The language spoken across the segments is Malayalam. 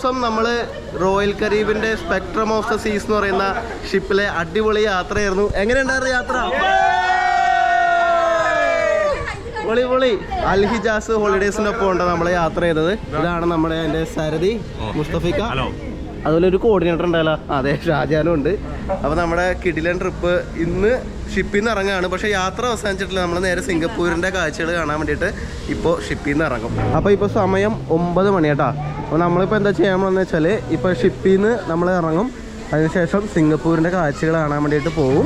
ദിവസം നമ്മൾ റോയൽ കരീബിന്റെ സ്പെക്ട്രം ഓഫ് ദ സീസ് എന്ന് പറയുന്ന ഷിപ്പിലെ അടിപൊളി യാത്രയായിരുന്നു. എങ്ങനെയുണ്ടായിരുന്നു യാത്ര? പൊളി പൊളി. അൽഹിജാസ് ഹോളിഡേസിന്റെ ഒപ്പം ഉണ്ട് നമ്മൾ യാത്ര ചെയ്തത്. ഇതാണ് നമ്മുടെ എന്റെ സരതി മുസ്തഫിക്ക. അതുപോലെ ഒരു കോർഡിനേറ്റർ ഉണ്ടല്ലോ. അതെ ഷാജാനും ഉണ്ട്. അപ്പോൾ നമ്മുടെ കിടിലൻ ട്രിപ്പ് ഇന്ന് ഷിപ്പിൽ നിന്ന് ഇറങ്ങുകയാണ് പക്ഷേ യാത്ര അവസാനിച്ചിട്ടില്ല. നമ്മൾ നേരെ സിംഗപ്പൂരിന്റെ കാഴ്ചകൾ കാണാൻ വേണ്ടിയിട്ട് ഇപ്പോൾ ഷിപ്പിൽ നിന്ന് ഇറങ്ങും. അപ്പോൾ ഇപ്പോൾ സമയം ഒമ്പത് മണിയാട്ടാ. അപ്പോൾ നമ്മളിപ്പോൾ എന്താ ചെയ്യാൻ പോകുന്നത് വെച്ചാൽ ഇപ്പോൾ ഷിപ്പിൽ നിന്ന് നമ്മൾ ഇറങ്ങും. അതിനുശേഷം സിംഗപ്പൂരിന്റെ കാഴ്ചകൾ കാണാൻ വേണ്ടിയിട്ട് പോകും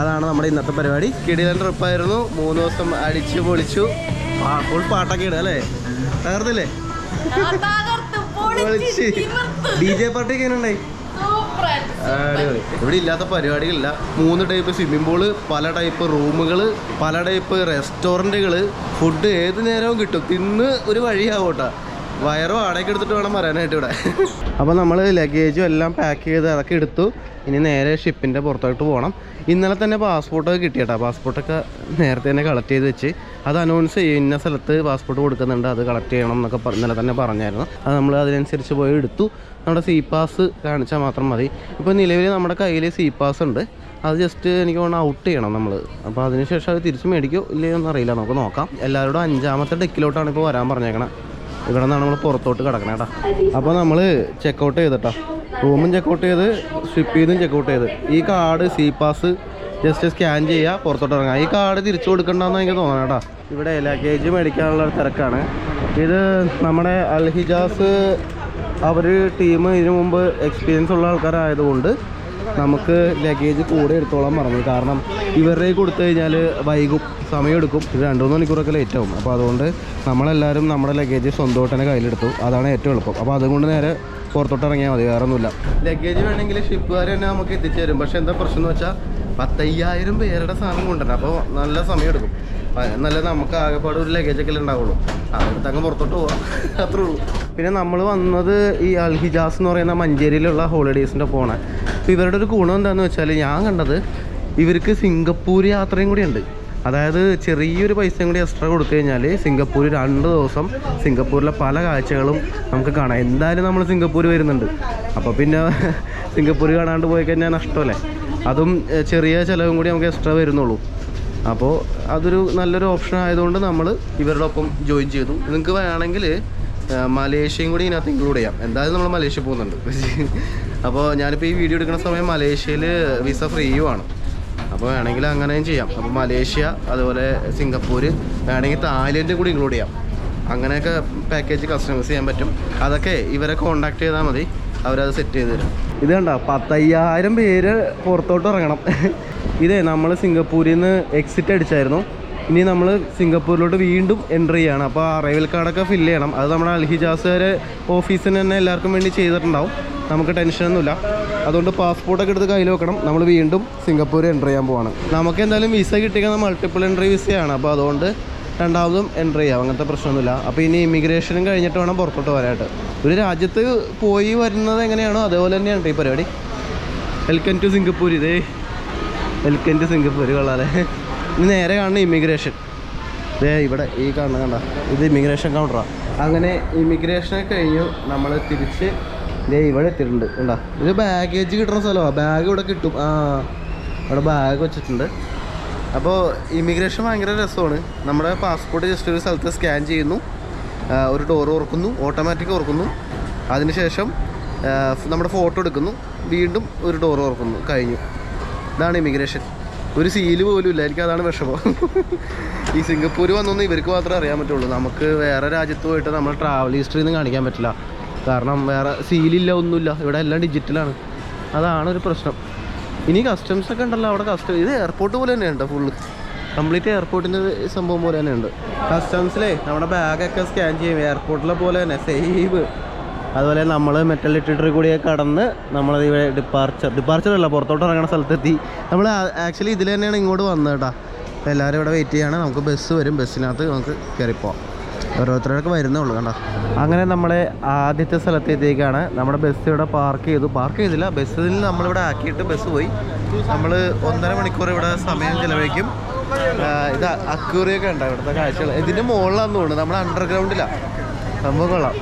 അതാണ് നമ്മുടെ ഇന്നത്തെ പരിപാടി. കിടിലൻ ട്രിപ്പായിരുന്നു. മൂന്ന് ദിവസം അടിച്ചു പൊളിച്ചു. ഫുൾ പാട്ടൊക്കെ ഇടുക അല്ലേ? തകർത്തില്ലേ? പൊളിച്ച്. ഡി ജെ പാർട്ടി ഒക്കെ ഉണ്ടായി. ഇവിടെ ഇല്ലാത്ത പരിപാടികളില്ല. മൂന്ന് ടൈപ്പ് സ്വിമ്മിംഗ് പൂൾ പല ടൈപ്പ് റൂമുകൾ പല ടൈപ്പ് റെസ്റ്റോറന്റുകൾ ഫുഡ് ഏത് നേരവും കിട്ടും. തിന്ന് ഒരു വഴിയാവോട്ടാ. വയറ് വാടകയ്ക്ക് എടുത്തിട്ട് വേണം പറയാനായിട്ട് ഇവിടെ. അപ്പോൾ നമ്മൾ ലഗേജും എല്ലാം പാക്ക് ചെയ്ത് അതൊക്കെ എടുത്തു. ഇനി നേരെ ഷിപ്പിന്റെ പുറത്തോട്ട് പോകണം ഇന്നലെ തന്നെ പാസ്പോർട്ടൊക്കെ കിട്ടിയട്ടോ പാസ്പോർട്ടൊക്കെ നേരത്തെ തന്നെ കളക്ട് ചെയ്ത് വെച്ച്. അത് അനൗൺസ് ചെയ്യും. ഇന്ന സ്ഥലത്ത് പാസ്പോർട്ട് കൊടുക്കുന്നുണ്ട്. അത് കളക്ട് ചെയ്യണം എന്നൊക്കെ ഇന്നലെ തന്നെ പറഞ്ഞായിരുന്നു. അത് നമ്മൾ അതിനനുസരിച്ച് പോയി എടുത്തു. നമ്മുടെ സി പാസ് കാണിച്ചാൽ മാത്രം മതി. ഇപ്പോൾ നിലവിൽ നമ്മുടെ കയ്യിൽ സി പാസ് ഉണ്ട്. അത് ജസ്റ്റ് എനിക്ക് വേണം ഔട്ട് ചെയ്യണം നമ്മൾ അപ്പോൾ അതിനുശേഷം അത് തിരിച്ച് മേടിക്കോ ഇല്ലയോ എന്നറിയില്ല. നമുക്ക് നോക്കാം. എല്ലാവരോടും അഞ്ചാമത്തെ ഡെക്കിലോട്ടാണ് ഇപ്പോൾ വരാൻ പറഞ്ഞേക്കണം. ഇവിടെ നിന്നാണ് നമ്മൾ പുറത്തോട്ട് കിടക്കണേ കേട്ടോ അപ്പോൾ നമ്മൾ ചെക്കൗട്ട് ചെയ്തിട്ടാ. റൂമും ചെക്കൗട്ട് ചെയ്ത് സ്വിപ്പ് ചെയ്തും ചെക്കൗട്ട് ചെയ്ത്. ഈ card sea pass just scan ചെയ്യുക പുറത്തോട്ട് ഇറങ്ങുക ഈ കാർഡ് തിരിച്ചു കൊടുക്കണ്ടെന്ന് എനിക്ക് തോന്നണം കേട്ടോ ഇവിടെ ലഗേജ് മേടിക്കാനുള്ള തിരക്കാണ്. ഇത് നമ്മുടെ അൽഹിജാസ് അവർ ടീം ഇതിനു മുമ്പ് എക്സ്പീരിയൻസ് ഉള്ള ആൾക്കാരായതുകൊണ്ട് നമുക്ക് ലഗേജ് കൂടെ എടുത്തോളാൻ പറഞ്ഞു കാരണം ഇവരുടെ കൊടുത്തു കഴിഞ്ഞാൽ വൈകും. സമയമെടുക്കും. ഇത് രണ്ട് മൂന്ന് മണിക്കൂറൊക്കെ ലേറ്റ് ആവും അപ്പോൾ അതുകൊണ്ട് നമ്മളെല്ലാവരും നമ്മുടെ ലഗേജ് സ്വന്തമായിട്ട് തന്നെ കയ്യിലെടുത്തു. അതാണ് ഏറ്റവും എളുപ്പം. അപ്പോൾ അതുകൊണ്ട് നേരെ പുറത്തോട്ട് ഇറങ്ങിയാൽ മതി. വേറെ ഒന്നുമില്ല ലഗേജ് വേണമെങ്കിൽ ഷിപ്പുകാർ തന്നെ നമുക്ക് എത്തിച്ചു തരും. പക്ഷേ എന്താ പ്രശ്നം എന്ന് വെച്ചാൽ പത്തയ്യായിരം പേരുടെ സാധനം കൊണ്ടുവരണം. അപ്പോൾ നല്ല സമയമെടുക്കും. നല്ല നമുക്ക് ആകെപ്പാട് ഒരു ലഗേജൊക്കെ ഉണ്ടാവുള്ളൂ. അവിടുത്തെ അങ്ങ് പുറത്തോട്ട് പോവാം. അത്രേ ഉള്ളൂ. പിന്നെ നമ്മൾ വന്നത് ഈ അൽഹിജാസ് എന്ന് പറയുന്ന മഞ്ചേരിയിലുള്ള ഹോളിഡേയ്സിന്റെ പോണേ അപ്പോൾ ഇവരുടെ ഒരു ഗുണം എന്താണെന്ന് വെച്ചാൽ ഞാൻ കണ്ടത് ഇവർക്ക് സിംഗപ്പൂർ യാത്രയും കൂടിയുണ്ട് അതായത് ചെറിയൊരു പൈസയും കൂടി എക്സ്ട്രാ കൊടുത്തു കഴിഞ്ഞാൽ സിംഗപ്പൂർ രണ്ട് ദിവസം സിംഗപ്പൂരിലെ പല കാഴ്ചകളും നമുക്ക് കാണാം. എന്തായാലും നമ്മൾ സിംഗപ്പൂർ വരുന്നുണ്ട്. അപ്പോൾ പിന്നെ സിംഗപ്പൂർ കാണാണ്ട് പോയി കഴിഞ്ഞാൽ നഷ്ടമല്ലേ അതും ചെറിയ ചിലവും കൂടി നമുക്ക് എക്സ്ട്രാ വരുന്നുള്ളൂ. അപ്പോൾ അതൊരു നല്ലൊരു ഓപ്ഷൻ ആയതുകൊണ്ട് നമ്മൾ ഇവരുടെ ഒപ്പം ജോയിൻ ചെയ്തു. നിങ്ങൾക്ക് വേണമെങ്കിൽ മലേഷ്യയും കൂടി ഇതിനകത്ത് ഇൻക്ലൂഡ് ചെയ്യാം. എന്തായാലും നമ്മൾ മലേഷ്യ പോകുന്നുണ്ട്. അപ്പോൾ ഞാനിപ്പോൾ ഈ വീഡിയോ എടുക്കുന്ന സമയം മലേഷ്യയിൽ വിസ ഫ്രീയുമാണ് അപ്പോൾ വേണമെങ്കിൽ അങ്ങനെയും ചെയ്യാം. അപ്പോൾ മലേഷ്യ അതുപോലെ സിംഗപ്പൂർ വേണമെങ്കിൽ തായ്ലൻഡ് കൂടി ഇൻക്ലൂഡ് ചെയ്യാം. അങ്ങനെയൊക്കെ പാക്കേജ് കസ്റ്റമൈസ് ചെയ്യാൻ പറ്റും. അതൊക്കെ ഇവരെ കോണ്ടാക്ട് ചെയ്താൽ മതി. അവരത് സെറ്റ് ചെയ്ത് തരും. ഇത് കണ്ട? പത്തയ്യായിരം പേര് പുറത്തോട്ട് ഇറങ്ങണം. ഇതേ നമ്മൾ സിംഗപ്പൂരിൽ നിന്ന് എക്സിറ്റ് അടിച്ചായിരുന്നു. ഇനി നമ്മൾ സിംഗപ്പൂരിലോട്ട് വീണ്ടും എൻട്രി ചെയ്യണം. അപ്പോൾ അറൈവൽ കാർഡൊക്കെ ഫില്ല് ചെയ്യണം. അത് നമ്മുടെ അൽഹിജാസുകാരെ ഓഫീസിന് തന്നെ എല്ലാവർക്കും വേണ്ടി ചെയ്തിട്ടുണ്ടാവും. നമുക്ക് ടെൻഷനൊന്നുമില്ല അതുകൊണ്ട് പാസ്പോർട്ടൊക്കെ എടുത്ത് കയ്യിൽ വെക്കണം. നമ്മൾ വീണ്ടും സിംഗപ്പൂർ എന്റർ ചെയ്യാൻ പോവാണ്. നമുക്ക് എന്തായാലും വിസ കിട്ടിയത് മൾട്ടിപ്പിൾ എൻട്രി വിസയാണ് അപ്പോൾ അതുകൊണ്ട് രണ്ടാമതും എന്റർ ചെയ്യാം. അങ്ങനത്തെ പ്രശ്നമൊന്നുമില്ല. അപ്പോൾ ഇനി ഇമിഗ്രേഷനും കഴിഞ്ഞിട്ട് വേണം പുറത്തോട്ട് വരാനായിട്ട്. ഒരു രാജ്യത്ത് പോയി വരുന്നത് എങ്ങനെയാണോ അതേപോലെ തന്നെയാണ് ഈ പരിപാടി. വെൽക്കം ടു സിംഗപ്പൂർ ഇതേ. വെൽക്കം ടു സിംഗപ്പൂർ കൊള്ളാലേ. ഇനി നേരെ കാണുന്ന ഇമിഗ്രേഷൻ ദേ ഇവിടെ ഈ കാണുന്ന കണ്ട? ഇത് ഇമിഗ്രേഷൻ കൗണ്ടറാണ് അങ്ങനെ ഇമിഗ്രേഷനൊക്കെ കഴിഞ്ഞു. നമ്മൾ തിരിച്ച് ദേ ഇവിടെ എത്തിയിട്ടുണ്ട്. ഉണ്ടാ ഇത് ബാഗേജ് കിട്ടുന്ന സ്ഥലമാണ് ബാഗ് ഇവിടെ കിട്ടും. ആ അവിടെ ബാഗ് വെച്ചിട്ടുണ്ട്. അപ്പോൾ ഇമിഗ്രേഷൻ ഭയങ്കര രസമാണ്. നമ്മുടെ പാസ്പോർട്ട് ജസ്റ്റ് ഒരു സ്ഥലത്ത് സ്കാൻ ചെയ്യുന്നു. ഒരു ഡോർ ഓർക്കുന്നു. ഓട്ടോമാറ്റിക് ഓർക്കുന്നു. അതിനുശേഷം നമ്മുടെ ഫോട്ടോ എടുക്കുന്നു. വീണ്ടും ഒരു ഡോർ ഓർക്കുന്നു. കഴിഞ്ഞു. ഇതാണ് ഇമിഗ്രേഷൻ ഒരു സീൽ പോലും ഇല്ല. എനിക്ക് അതാണ് വിഷമം. ഈ സിംഗപ്പൂർ വന്നൊന്നും ഇവർക്ക് മാത്രമേ അറിയാൻ പറ്റുള്ളൂ. നമുക്ക് വേറെ രാജ്യത്ത് പോയിട്ട് നമ്മൾ ട്രാവൽ ഹിസ്റ്ററി ഒന്നും കാണിക്കാൻ പറ്റില്ല. കാരണം വേറെ സീലില്ല ഒന്നുമില്ല. ഇവിടെ എല്ലാം ഡിജിറ്റലാണ് അതാണ് ഒരു പ്രശ്നം. ഇനി കസ്റ്റംസ് ഒക്കെ ഉണ്ടല്ലോ അവിടെ കസ്റ്റം ഇത് എയർപോർട്ട് പോലെ തന്നെയുണ്ട് ഫുള്ള് കംപ്ലീറ്റ് എയർപോർട്ടിന്റെ സംഭവം പോലെ തന്നെയുണ്ട്. കസ്റ്റംസിലേ നമ്മുടെ ബാഗൊക്കെ സ്കാൻ ചെയ്യും. എയർപോർട്ടിലെ പോലെ തന്നെ സേഫ് അതുപോലെ നമ്മൾ മെറ്റൽ ഡിറ്റക്ടറിൽ കൂടിയൊക്കെ കടന്ന് നമ്മളത് ഇവിടെ ഡിപ്പാർച്ചർ ഡിപ്പാർച്ചർ അല്ല പുറത്തോട്ട് ഇറങ്ങുന്ന സ്ഥലത്തെത്തി. നമ്മൾ ആക്ച്വലി ഇതിൽ തന്നെയാണ് ഇങ്ങോട്ട് വന്നത് കേട്ടോ. എല്ലാവരും ഇവിടെ വെയിറ്റ് ചെയ്യാണ്. നമുക്ക് ബസ് വരും. ബസ്സിനകത്ത് നമുക്ക് കയറിപ്പോവാം ഓരോരുത്തരൊക്കെ വരുന്നേ ഉള്ളൂ കണ്ടോ? അങ്ങനെ നമ്മളെ ആദ്യത്തെ സ്ഥലത്തെത്തിയേക്കാണ് നമ്മുടെ ബസ് ഇവിടെ പാർക്ക് ചെയ്തു. പാർക്ക് ചെയ്തില്ല. ബസ്സിൽ നമ്മളിവിടെ ആക്കിയിട്ട് ബസ് പോയി. നമ്മൾ ഒന്നര മണിക്കൂർ ഇവിടെ സമയം ചിലവഴിക്കും. ഇത് അക്യൂറിയൊക്കെ ഉണ്ട്? ഇവിടുത്തെ കാഴ്ചകൾ ഇതിന്റെ മുകളിലാണെന്ന് തോന്നുന്നു. നമ്മൾ അണ്ടർഗ്രൗണ്ടിലാണ് സംഭവം കൊള്ളാം.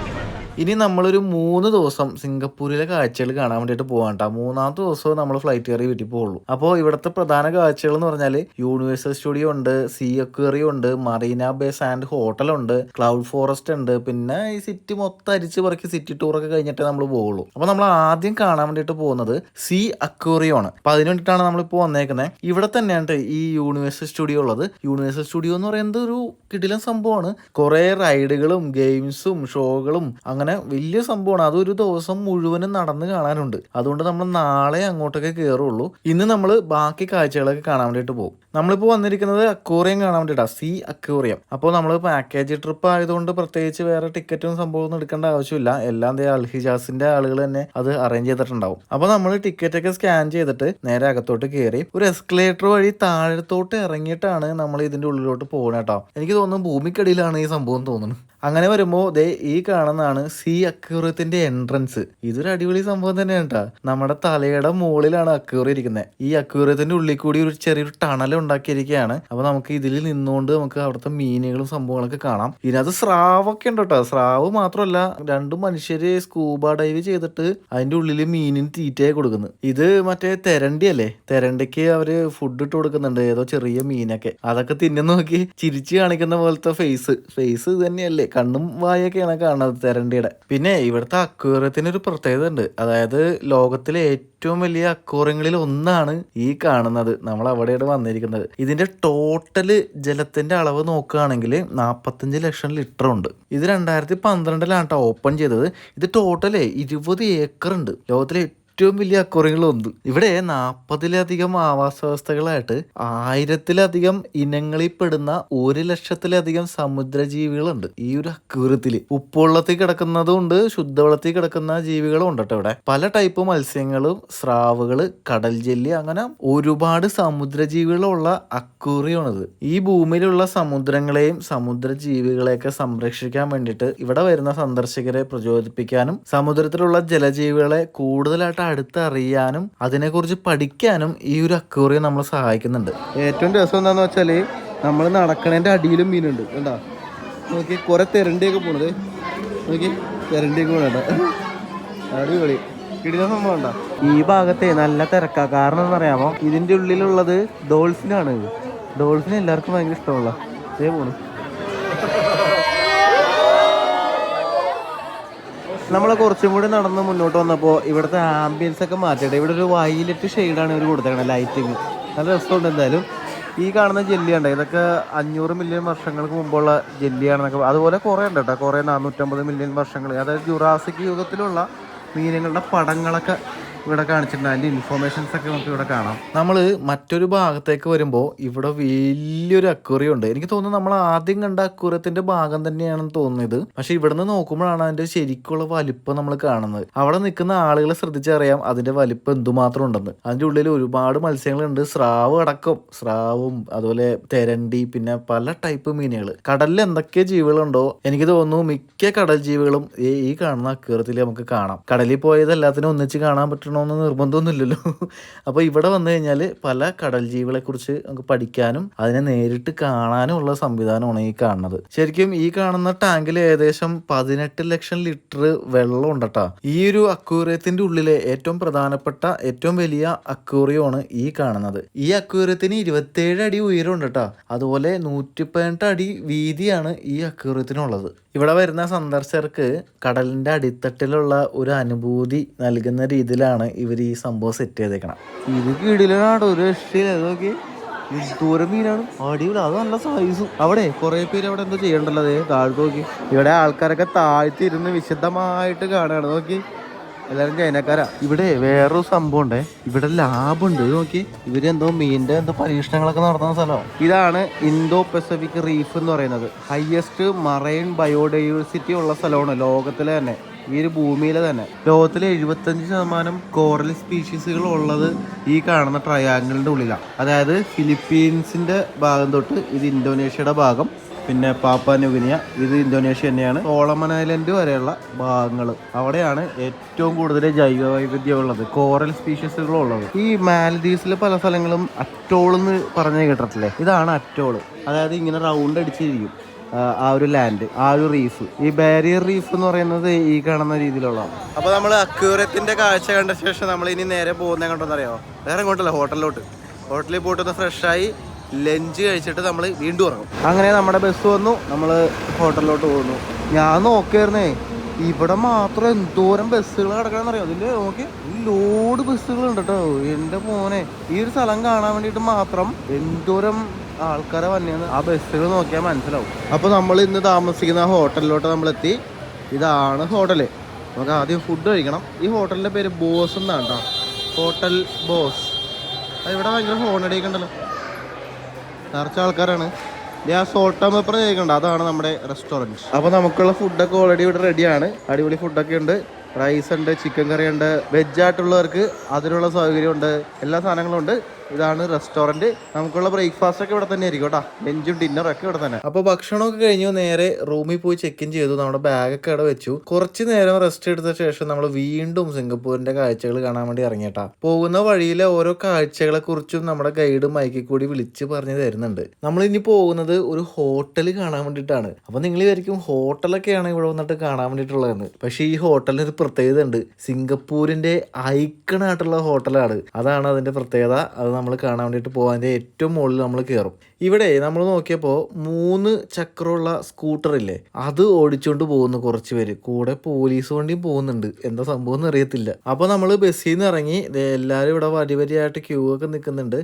ഇനി നമ്മളൊരു മൂന്ന് ദിവസം സിംഗപ്പൂരിലെ കാഴ്ചകൾ കാണാൻ വേണ്ടിയിട്ട് പോകാൻ കേട്ടോ മൂന്നാമത്തെ ദിവസവും നമ്മൾ ഫ്ലൈറ്റ് കയറി വീട്ടിൽ പോകുള്ളൂ അപ്പോൾ ഇവിടുത്തെ പ്രധാന കാഴ്ചകൾ എന്ന് പറഞ്ഞാൽ യൂണിവേഴ്സൽ സ്റ്റുഡിയോ ഉണ്ട് സീ അക്വേറിയം ഉണ്ട് മറീന ബേസ് ആൻഡ് ഹോട്ടൽ ഉണ്ട് ക്ലൗഡ് ഫോറസ്റ്റ് ഉണ്ട്. പിന്നെ ഈ സിറ്റി മൊത്തം അരിച്ച് പറക്കി സിറ്റി ടൂറൊക്കെ കഴിഞ്ഞിട്ടേ നമ്മൾ പോകുള്ളൂ അപ്പോൾ നമ്മൾ ആദ്യം കാണാൻ വേണ്ടിയിട്ട് പോകുന്നത് സീ അക്വേറിയോ ആണ്. അപ്പോൾ അതിന് വേണ്ടിയിട്ടാണ് നമ്മളിപ്പോൾ വന്നേക്കുന്നത് ഇവിടെ തന്നെയാണ് ഈ യൂണിവേഴ്സൽ സ്റ്റുഡിയോ ഉള്ളത്. യൂണിവേഴ്സൽ സ്റ്റുഡിയോ എന്ന് പറയുന്നത് ഒരു കിടിലൻ സംഭവമാണ്. കുറേ റൈഡുകളും ഗെയിംസും ഷോകളും അങ്ങനെ വലിയ സംഭവമാണ്. അതൊരു ദിവസം മുഴുവനും നടന്ന് കാണാനുണ്ട്. അതുകൊണ്ട് നമ്മൾ നാളെ അങ്ങോട്ടൊക്കെ കയറുള്ളൂ ഇന്ന് നമ്മൾ ബാക്കി കാഴ്ചകളൊക്കെ കാണാൻ വേണ്ടിയിട്ട് പോകും. നമ്മളിപ്പോൾ വന്നിരിക്കുന്നത് അക്വേറിയം കാണാൻ വേണ്ടിയിട്ടാണ് സി അക്വേറിയം. അപ്പോൾ നമ്മൾ പാക്കേജ് ട്രിപ്പ് ആയതുകൊണ്ട് പ്രത്യേകിച്ച് വേറെ ടിക്കറ്റും സംഭവമൊന്നും എടുക്കേണ്ട ആവശ്യമില്ല. എല്ലാം അൽഹിജാസിന്റെ ആളുകൾ തന്നെ അത് അറേഞ്ച് ചെയ്തിട്ടുണ്ടാവും. അപ്പോൾ നമ്മൾ ടിക്കറ്റ് ഒക്കെ സ്കാൻ ചെയ്തിട്ട് നേരെ അകത്തോട്ട് കയറി ഒരു എസ്കലേറ്റർ വഴി താഴത്തോട്ട് ഇറങ്ങിയിട്ടാണ് നമ്മൾ ഇതിന്റെ ഉള്ളിലോട്ട് പോകണേട്ടോ എനിക്ക് തോന്നുന്നു ഭൂമിക്കടിയിലാണ് ഈ സംഭവം തോന്നുന്നു. അങ്ങനെ വരുമ്പോൾ ദേ ഈ കാണുന്നതാണ് സി അക്യൂറിയത്തിന്റെ എൻട്രൻസ് ഇതൊരു അടിപൊളി സംഭവം തന്നെയാണ് കേട്ടോ നമ്മുടെ തലയുടെ മുകളിലാണ് അക്യൂറിയം ഇരിക്കുന്നത് ഈ അക്യൂറിയത്തിന്റെ ഉള്ളിൽ കൂടി ഒരു ചെറിയൊരു ടണൽ ഉണ്ടാക്കിയിരിക്കുകയാണ് അപ്പൊ നമുക്ക് ഇതിൽ നിന്നുകൊണ്ട് നമുക്ക് അവിടുത്തെ മീനുകളും സംഭവങ്ങളൊക്കെ കാണാം. ഇതിനകത്ത് സ്രാവൊക്കെ ഉണ്ട് കേട്ടോ സ്രാവ് മാത്രമല്ല രണ്ട് മനുഷ്യര് സ്കൂബ ഡൈവ് ചെയ്തിട്ട് അതിന്റെ ഉള്ളിൽ മീനിന് തീറ്റയായി കൊടുക്കുന്നു. ഇത് മറ്റേ തെരണ്ടി അല്ലേ? തെരണ്ടിക്ക് അവർ ഫുഡ് ഇട്ട് കൊടുക്കുന്നുണ്ട് ഏതോ ചെറിയ മീനൊക്കെ. അതൊക്കെ തിന്നു നോക്കി ചിരിച്ചു കാണിക്കുന്ന പോലത്തെ ഫേസ് ഫേസ് ഇത് തന്നെയല്ലേ? കണ്ണും വായൊക്കെയാണ് കാണുന്നത് തെരണ്ടിയുടെ. പിന്നെ ഇവിടുത്തെ അക്വേറിയത്തിന് ഒരു പ്രത്യേകത ഉണ്ട് അതായത് ലോകത്തിലെ ഏറ്റവും വലിയ അക്വേറിയങ്ങളിൽ ഒന്നാണ് ഈ കാണുന്നത്. നമ്മൾ അവിടെയാണ് വന്നിരിക്കുന്നത്. ഇതിന്റെ ടോട്ടൽ ജലത്തിന്റെ അളവ് നോക്കുകയാണെങ്കിൽ നാൽപ്പത്തഞ്ച് ലക്ഷം ലിറ്റർ ഉണ്ട്. ഇത് രണ്ടായിരത്തി പന്ത്രണ്ടിലാണ് കേട്ടോ ഓപ്പൺ ചെയ്തത്. ഇത് ടോട്ടലേ ഇരുപത് ഏക്കർ ഉണ്ട്. ലോകത്തിലെ ഏറ്റവും വലിയ അക്വറിയങ്ങൾ ഒന്ന് ഇവിടെ നാൽപ്പതിലധികം ആവാസ വ്യവസ്ഥകളായിട്ട് ആയിരത്തിലധികം ഇനങ്ങളിൽ പെടുന്ന ഒരു ലക്ഷത്തിലധികം സമുദ്രജീവികളുണ്ട്. ഈ ഒരു അക്വറിയത്തിൽ ഉപ്പുവെള്ളത്തിൽ കിടക്കുന്നതും ഉണ്ട് ശുദ്ധവെള്ളത്തിൽ കിടക്കുന്ന ജീവികളും ഉണ്ട് ഇവിടെ. പല ടൈപ്പ് മത്സ്യങ്ങളും സ്രാവുകൾ കടൽ ജെല്ലി അങ്ങനെ ഒരുപാട് സമുദ്രജീവികളുള്ള അക്വേറിയമാണിത് ഈ ഭൂമിയിലുള്ള സമുദ്രങ്ങളെയും സമുദ്രജീവികളെയൊക്കെ സംരക്ഷിക്കാൻ വേണ്ടിയിട്ട് ഇവിടെ വരുന്ന സന്ദർശകരെ പ്രചോദിപ്പിക്കാനും സമുദ്രത്തിലുള്ള ജലജീവികളെ കൂടുതലായിട്ട് അടുത്തറിയാനും അതിനെക്കുറിച്ച് പഠിക്കാനും ഈ ഒരു അക്വേറിയം നമ്മളെ സഹായിക്കുന്നുണ്ട്. ഏറ്റവും രസം എന്താന്ന് വെച്ചാൽ നമ്മൾ നടക്കണേന്റെ അടിയിലും മീനുണ്ട്. കണ്ടാ? നോക്കി കുറെ തെരണ്ടിയൊക്കെ പോണത്. നോക്കി തെരണ്ടിയൊക്കെ പോണണ്ട അടിപൊളി. സംഭവം ഈ ഭാഗത്തെ നല്ല തിരക്കാ. കാരണം എന്താ പറയാമോ ഇതിന്റെ ഉള്ളിലുള്ളത് ഡോൾഫിനാണ് ഡോൾഫിൻ എല്ലാവർക്കും ഭയങ്കര ഇഷ്ടമുള്ള ഇതേ പോണു. നമ്മൾ കുറച്ചും കൂടി നടന്ന് മുന്നോട്ട് വന്നപ്പോൾ ഇവിടുത്തെ ആംബിയൻസ് ഒക്കെ മാറ്റിയിട്ട് ഇവിടെ ഒരു വൈലറ്റ് ഷെയ്ഡാണ് ഇവർ കൊടുത്തേക്കണത് ലൈറ്റിങ് നല്ല രസമുണ്ട് എന്തായാലും. ഈ കാണുന്ന ജെല്ലിയുണ്ട് ഇതൊക്കെ അഞ്ഞൂറ് മില്യൺ വർഷങ്ങൾക്ക് മുമ്പുള്ള ജെല്ലിയാണെന്നൊക്കെ അതുപോലെ കുറേ ഉണ്ട് കേട്ടോ. കുറേ നാനൂറ്റമ്പത് മില്യൺ വർഷങ്ങൾ. അതായത് ജുറാസിക് യുഗത്തിലുള്ള മീനുകളുടെ പടങ്ങളൊക്കെ ഇവിടെ കാണിച്ചിട്ടുണ്ട്. അതിന്റെ ഇൻഫോർമേഷൻസ് ഒക്കെ നമുക്ക് ഇവിടെ കാണാം. നമ്മൾ മറ്റൊരു ഭാഗത്തേക്ക് വരുമ്പോൾ ഇവിടെ വലിയൊരു അക്വറിയം ഉണ്ട്. എനിക്ക് തോന്നുന്നു നമ്മൾ ആദ്യം കണ്ട അക്വറിയത്തിന്റെ ഭാഗം തന്നെയാണെന്ന് തോന്നുന്നത്. പക്ഷെ ഇവിടുന്ന് നോക്കുമ്പോഴാണ് അതിന്റെ ശരിക്കുള്ള വലിപ്പം നമ്മൾ കാണുന്നത്. അവിടെ നിൽക്കുന്ന ആളുകളെ ശ്രദ്ധിച്ചറിയാം അതിന്റെ വലിപ്പം എന്തുമാത്രം ഉണ്ടെന്ന്. അതിന്റെ ഉള്ളിൽ ഒരുപാട് മത്സ്യങ്ങളുണ്ട്. സ്രാവ് അടക്കം. സ്രാവും അതുപോലെ തെരണ്ടി പിന്നെ പല ടൈപ്പ് മീനുകൾ. കടലിൽ എന്തൊക്കെ ജീവികളുണ്ടോ എനിക്ക് തോന്നുന്നു മിക്ക കടൽ ജീവികളും ഈ കാണുന്ന അക്വറിയത്തിൽ നമുക്ക് കാണാം. കടലിൽ പോയത് എല്ലാത്തിനും ഒന്നിച്ച് കാണാൻ പറ്റണമെന്ന് നിർബന്ധമൊന്നുമില്ലല്ലോ. അപ്പോൾ ഇവിടെ വന്നു കഴിഞ്ഞാൽ പല കടൽ ജീവികളെ കുറിച്ച് നമുക്ക് പഠിക്കാനും അതിനെ നേരിട്ട് കാണാനും ഉള്ള സംവിധാനമാണ് ഈ കാണുന്നത്. ശരിക്കും ഈ കാണുന്ന ടാങ്കിൽ ഏകദേശം പതിനെട്ട് ലക്ഷം ലിറ്റർ വെള്ളം ഉണ്ടട്ടാ ഈ ഒരു അക്വേറിയത്തിന്റെ ഉള്ളിലെ ഏറ്റവും പ്രധാനപ്പെട്ട ഏറ്റവും വലിയ അക്വേറിയമാണ് ഈ കാണുന്നത്. ഈ അക്വേറിയത്തിന് ഇരുപത്തേഴ് അടി ഉയരമുണ്ട് അതുപോലെ നൂറ്റി പതിനെട്ട് അടി വീതിയാണ് ഈ അക്വേറിയത്തിനുള്ളത്. ഇവിടെ വരുന്ന സന്ദർശകർക്ക് കടലിന്റെ അടിത്തട്ടിലുള്ള ഒരു അനുഭൂതി നൽകുന്ന രീതിയിലാണ് ഇവർ ഈ സംഭവം സെറ്റ് ചെയ്തേക്കണം. ഇത് കിടിലാണോ ഒരു രക്ഷയില്ല. നോക്കി. മീനാണ് അടിപൊളി. അത് നല്ല സൈസും അവിടെ കുറെ പേര് അവിടെ എന്തോ ചെയ്യണ്ടല്ലോ. അതേ താഴ്ത്ത് നോക്കി. ഇവിടെ ആൾക്കാരൊക്കെ താഴ്ത്തിരുന്ന് വിശദമായിട്ട് കാണുകയാണ് നോക്കി. എല്ലാവരും ചൈനക്കാരാ. ഇവിടെ വേറൊരു സംഭവം ഉണ്ടേ. ഇവിടെ ലാബുണ്ട് നോക്കി ഇവരെന്തോ മീനിന്റെ എന്തോ പരീക്ഷണങ്ങളൊക്കെ നടത്തുന്ന സ്ഥലമാണ് ഇതാണ് ഇൻഡോ പസഫിക് റീഫ് എന്ന് പറയുന്നത്. ഹയസ്റ്റ് മറൈൻ ബയോഡൈവേഴ്സിറ്റി ഉള്ള സ്ഥലമാണ്. ലോകത്തിലെ തന്നെ. ഈ ഒരു ഭൂമിയിലെ തന്നെ. ലോകത്തിലെ എഴുപത്തഞ്ച് ശതമാനം കോറൽ സ്പീഷീസുകൾ ഉള്ളത് ഈ കാണുന്ന ട്രയാങ്കിളിന്റെ ഉള്ളിലാണ് അതായത് ഫിലിപ്പീൻസിന്റെ ഭാഗം തൊട്ട് ഇത് ഇന്തോനേഷ്യയുടെ ഭാഗം പിന്നെ പാപ്പ ന്യൂഗിനിയ ഇത് ഇന്തോനേഷ്യ തന്നെയാണ്. സോളമൻ ഐലൻഡ് വരെയുള്ള ഭാഗങ്ങൾ അവിടെയാണ് ഏറ്റവും കൂടുതൽ ജൈവ വൈവിധ്യം ഉള്ളത് കോറൽ സ്പീഷീസുകൾ ഉള്ളത്. ഈ മാലദ്വീപ്സിലെ പല സ്ഥലങ്ങളും അറ്റോൾ എന്ന് പറഞ്ഞ് കേട്ടിട്ടില്ലേ? ഇതാണ് അറ്റോൾ അതായത് ഇങ്ങനെ റൗണ്ട് അടിച്ചിരിക്കും. ആ, ഒരു ലാൻഡ് ആ ഒരു റീഫ് ഈ ബാരിയർ റീഫ് എന്ന് പറയുന്നത് ഈ കാണുന്ന രീതിയിലുള്ളതാണ് അപ്പൊ നമ്മൾ അക്യൂറത്തിന്റെ കാഴ്ച കണ്ട ശേഷം നമ്മൾ ഇനി നേരെ പോകുന്ന എങ്ങോട്ടെന്ന് അറിയാമോ വേറെ എങ്ങോട്ടല്ല ഹോട്ടലിലോട്ട്. ഹോട്ടലിൽ പോയിട്ട് ഒന്ന് ഫ്രഷായി ലഞ്ച് കഴിച്ചിട്ട് നമ്മൾ വീണ്ടും ഇറങ്ങും അങ്ങനെ നമ്മുടെ ബസ് വന്നു നമ്മൾ ഹോട്ടലിലോട്ട് പോകുന്നു. ഞാൻ നോക്കിയായിരുന്നേ ഇവിടെ മാത്രം എന്തോരം ബസ്സുകൾ കിടക്കണം കിടക്കണമെന്നറിയോ അതിൽ നോക്കി ലോഡ് ബസ്സുകൾ ഉണ്ട് കേട്ടോ എന്റെ മോനെ ഈ ഒരു സ്ഥലം കാണാൻ വേണ്ടിയിട്ട് മാത്രം എന്തോരം ആൾക്കാരെ വന്നിരുന്നു. ആ ബസ്സുകൾ നോക്കിയാൽ മനസ്സിലാവും. അപ്പോൾ നമ്മൾ ഇന്ന് താമസിക്കുന്ന ഹോട്ടലിലോട്ട് നമ്മൾ എത്തി ഇതാണ് ഹോട്ടൽ. നമുക്ക് ആദ്യം ഫുഡ് കഴിക്കണം. ഈ ഹോട്ടലിന്റെ പേര് ബോസ് എന്നാണ് കേട്ടോ ഹോട്ടൽ ബോസ്. ഇവിടെ ഭയങ്കര ഹോൺ അടിക്കണ്ടല്ലോ നിറച്ച ആൾക്കാരാണ്. ആ സോൾട്ട് പേപ്പർ കഴിക്കണ്ട. അതാണ് നമ്മുടെ റെസ്റ്റോറന്റ് അപ്പോൾ നമുക്കുള്ള ഫുഡൊക്കെ ഓൾറെഡി ഇവിടെ റെഡിയാണ് അടിപൊളി ഫുഡൊക്കെ ഉണ്ട്. റൈസ് ഉണ്ട് ചിക്കൻ കറി ഉണ്ട്. വെജ് ആയിട്ടുള്ളവർക്ക് അതിനുള്ള സൗകര്യമുണ്ട്. എല്ലാ സാധനങ്ങളും ഉണ്ട്. ഇതാണ് റെസ്റ്റോറന്റ്. നമുക്കുള്ള ബ്രേക്ക്ഫാസ്റ്റ് ഒക്കെ ഇവിടെ തന്നെ ആയിരിക്കും കേട്ടോ. ലഞ്ചും ഡിന്നറും ഒക്കെ ഇവിടെ തന്നെ. അപ്പോൾ ഭക്ഷണമൊക്കെ കഴിഞ്ഞു. നേരെ റൂമിൽ പോയി ചെക്ക് ഇൻ ചെയ്തു. നമ്മുടെ ബാഗൊക്കെ അവിടെ വെച്ചു. കുറച്ച് നേരം റെസ്റ്റ് എടുത്ത ശേഷം നമ്മൾ വീണ്ടും സിംഗപ്പൂരിന്റെ കാഴ്ചകൾ കാണാൻ വേണ്ടി ഇറങ്ങിയിട്ടാ. പോകുന്ന വഴിയിലെ ഓരോ കാഴ്ചകളെ കുറിച്ചും നമ്മുടെ ഗൈഡ് മൈക്കിൽ കൂടി വിളിച്ച് പറഞ്ഞു തരുന്നുണ്ട്. നമ്മൾ ഇനി പോകുന്നത് ഒരു ഹോട്ടൽ കാണാൻ വേണ്ടിയിട്ടാണ്. അപ്പൊ നിങ്ങൾ വിചാരിക്കും ഹോട്ടലൊക്കെയാണ് ഇവിടെ വന്നിട്ട് കാണാൻ വേണ്ടിയിട്ടുള്ളതെന്ന്. പക്ഷേ ഈ ഹോട്ടലിന് ഒരു പ്രത്യേകത ഉണ്ട് സിംഗപ്പൂരിന്റെ ഐക്കണായിട്ടുള്ള ഹോട്ടലാണ് അതാണ് അതിന്റെ പ്രത്യേകത. അത് നമ്മൾ കാണാൻ വേണ്ടിയിട്ട് പോകാന്റെ ഏറ്റവും മുകളിൽ നമ്മൾ കയറും ഇവിടെ നമ്മൾ നോക്കിയപ്പോൾ മൂന്ന് ചക്രമുള്ള സ്കൂട്ടർ ഇല്ലേ? അത് ഓടിച്ചുകൊണ്ട് പോകുന്നു കുറച്ച് പേര്. കൂടെ പോലീസ് വണ്ടിയും പോകുന്നുണ്ട്. എന്താ സംഭവം എന്ന് അറിയത്തില്ല. അപ്പോൾ നമ്മൾ ബസ്സിൽ നിന്ന് ഇറങ്ങി എല്ലാവരും ഇവിടെ വരി വരിയായിട്ട് ക്യൂ ഒക്കെ നിൽക്കുന്നുണ്ട്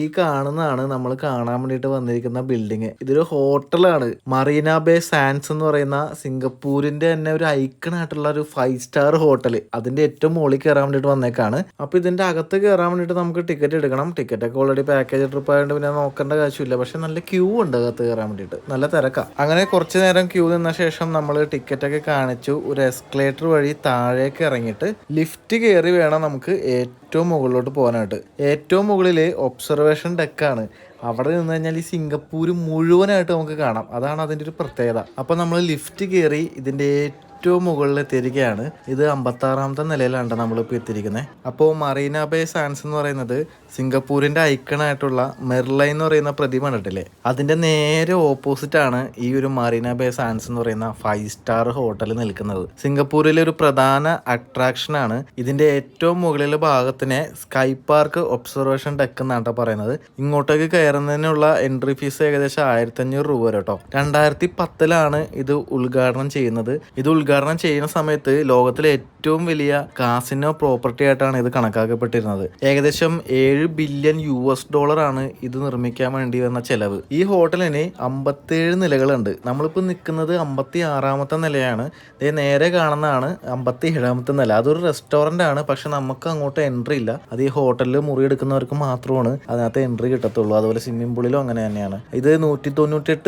ഈ കാണുന്നതാണ് നമ്മൾ കാണാൻ വേണ്ടിയിട്ട് വന്നിരിക്കുന്ന ബിൽഡിങ് ഇതൊരു ഹോട്ടലാണ്. മറീന ബേ സാൻസ് എന്ന് പറയുന്ന സിംഗപ്പൂരിന്റെ തന്നെ ഒരു ഐക്കണായിട്ടുള്ള ഒരു ഫൈവ് സ്റ്റാർ ഹോട്ടൽ അതിന്റെ ഏറ്റവും മുകളിൽ കയറാൻ വേണ്ടിയിട്ട് വന്നേക്കാണ്. അപ്പോൾ ഇതിന്റെ അകത്ത് കയറാൻ വേണ്ടിയിട്ട് നമുക്ക് ടിക്കറ്റ് എടുക്കണം. ടിക്കറ്റ് ഒക്കെ ഓൾറെഡി പാക്കേജ് ട്രിപ്പ് ആയതുകൊണ്ട് പിന്നെ നോക്കേണ്ട കാര്യമില്ല പക്ഷെ നല്ല ക്യൂ ഉണ്ട് അകത്ത് കയറാൻ വേണ്ടിയിട്ട്. നല്ല തിരക്കാ. അങ്ങനെ കുറച്ച് നേരം ക്യൂ നിന്ന ശേഷം നമ്മൾ ടിക്കറ്റൊക്കെ കാണിച്ചു. ഒരു എസ്കലേറ്റർ വഴി താഴേക്ക് ഇറങ്ങിയിട്ട് ലിഫ്റ്റ് കയറി വേണം നമുക്ക് ഏറ്റവും മുകളിലോട്ട് പോകാനായിട്ട്. ഏറ്റവും മുകളിൽ ഒബ്സർവേഷൻ ഡെക്കാണ് അവിടെ നിന്ന് കഴിഞ്ഞാൽ ഈ സിംഗപ്പൂർ മുഴുവനായിട്ട് നമുക്ക് കാണാം. അതാണ് അതിന്റെ ഒരു പ്രത്യേകത. അപ്പോൾ നമ്മൾ ലിഫ്റ്റ് കയറി ഇതിന്റെ ഏറ്റവും മുകളിൽ എത്തിയിരിക്കുകയാണ്. ഇത് അമ്പത്താറാമത്തെ നിലയിലാണ് നമ്മളിപ്പോൾ എത്തിയിരിക്കുന്നത്. അപ്പോൾ മറീന ബേ സാൻസ് എന്ന് പറയുന്നത് സിംഗപ്പൂരിന്റെ ഐക്കണായിട്ടുള്ള മെർലൈൻ എന്ന് പറയുന്ന പ്രതിമ കണ്ടിട്ടില്ലേ അതിന്റെ നേരെ ഓപ്പോസിറ്റ് ആണ് ഈ ഒരു മറീന ബേ സാൻസ് എന്ന് പറയുന്ന ഫൈവ് സ്റ്റാർ ഹോട്ടൽ നിൽക്കുന്നത്. സിംഗപ്പൂരിലെ ഒരു പ്രധാന അട്രാക്ഷൻ ആണ്. ഇതിന്റെ ഏറ്റവും മുകളിലെ ഭാഗത്തിനെ സ്കൈ പാർക്ക് ഒബ്സർവേഷൻ ഡെക്ക് എന്നാണ് പറയുന്നത്. ഇങ്ങോട്ടേക്ക് കയറുന്നതിനുള്ള എൻട്രി ഫീസ് ഏകദേശം ആയിരത്തി അഞ്ഞൂറ് രൂപ കേട്ടോ. രണ്ടായിരത്തി പത്തിലാണ് ഇത് ഉദ്ഘാടനം ചെയ്യുന്നത്. ഇത് ഉദ്ഘാടനം ചെയ്യുന്ന സമയത്ത് ലോകത്തിലെ ഏറ്റവും വലിയ കാസിനോ പ്രോപ്പർട്ടി ആയിട്ടാണ് ഇത് കണക്കാക്കപ്പെട്ടിരുന്നത്. ഏകദേശം ഏഴ് ബില്യൺ യു എസ് ഡോളർ ആണ് ഇത് നിർമ്മിക്കാൻ വേണ്ടി വന്ന ചെലവ്. ഈ ഹോട്ടലിന് അമ്പത്തേഴ് നിലകളുണ്ട്. നമ്മളിപ്പോൾ നിൽക്കുന്നത് അമ്പത്തി ആറാമത്തെ നിലയാണ്. ദേ നേരെ കാണുന്നതാണ് അമ്പത്തി ഏഴാമത്തെ നില. അതൊരു റെസ്റ്റോറന്റ് ആണ്. പക്ഷെ നമുക്ക് അങ്ങോട്ട് എൻട്രി ഇല്ല. അത് ഈ ഹോട്ടലിൽ മുറി എടുക്കുന്നവർക്ക് മാത്രമാണ് അതിനകത്ത് എൻട്രി കിട്ടത്തുള്ളൂ. അതുപോലെ സ്വിമ്മിംഗ് പൂളിലും അങ്ങനെ തന്നെയാണ്. ഇത് നൂറ്റി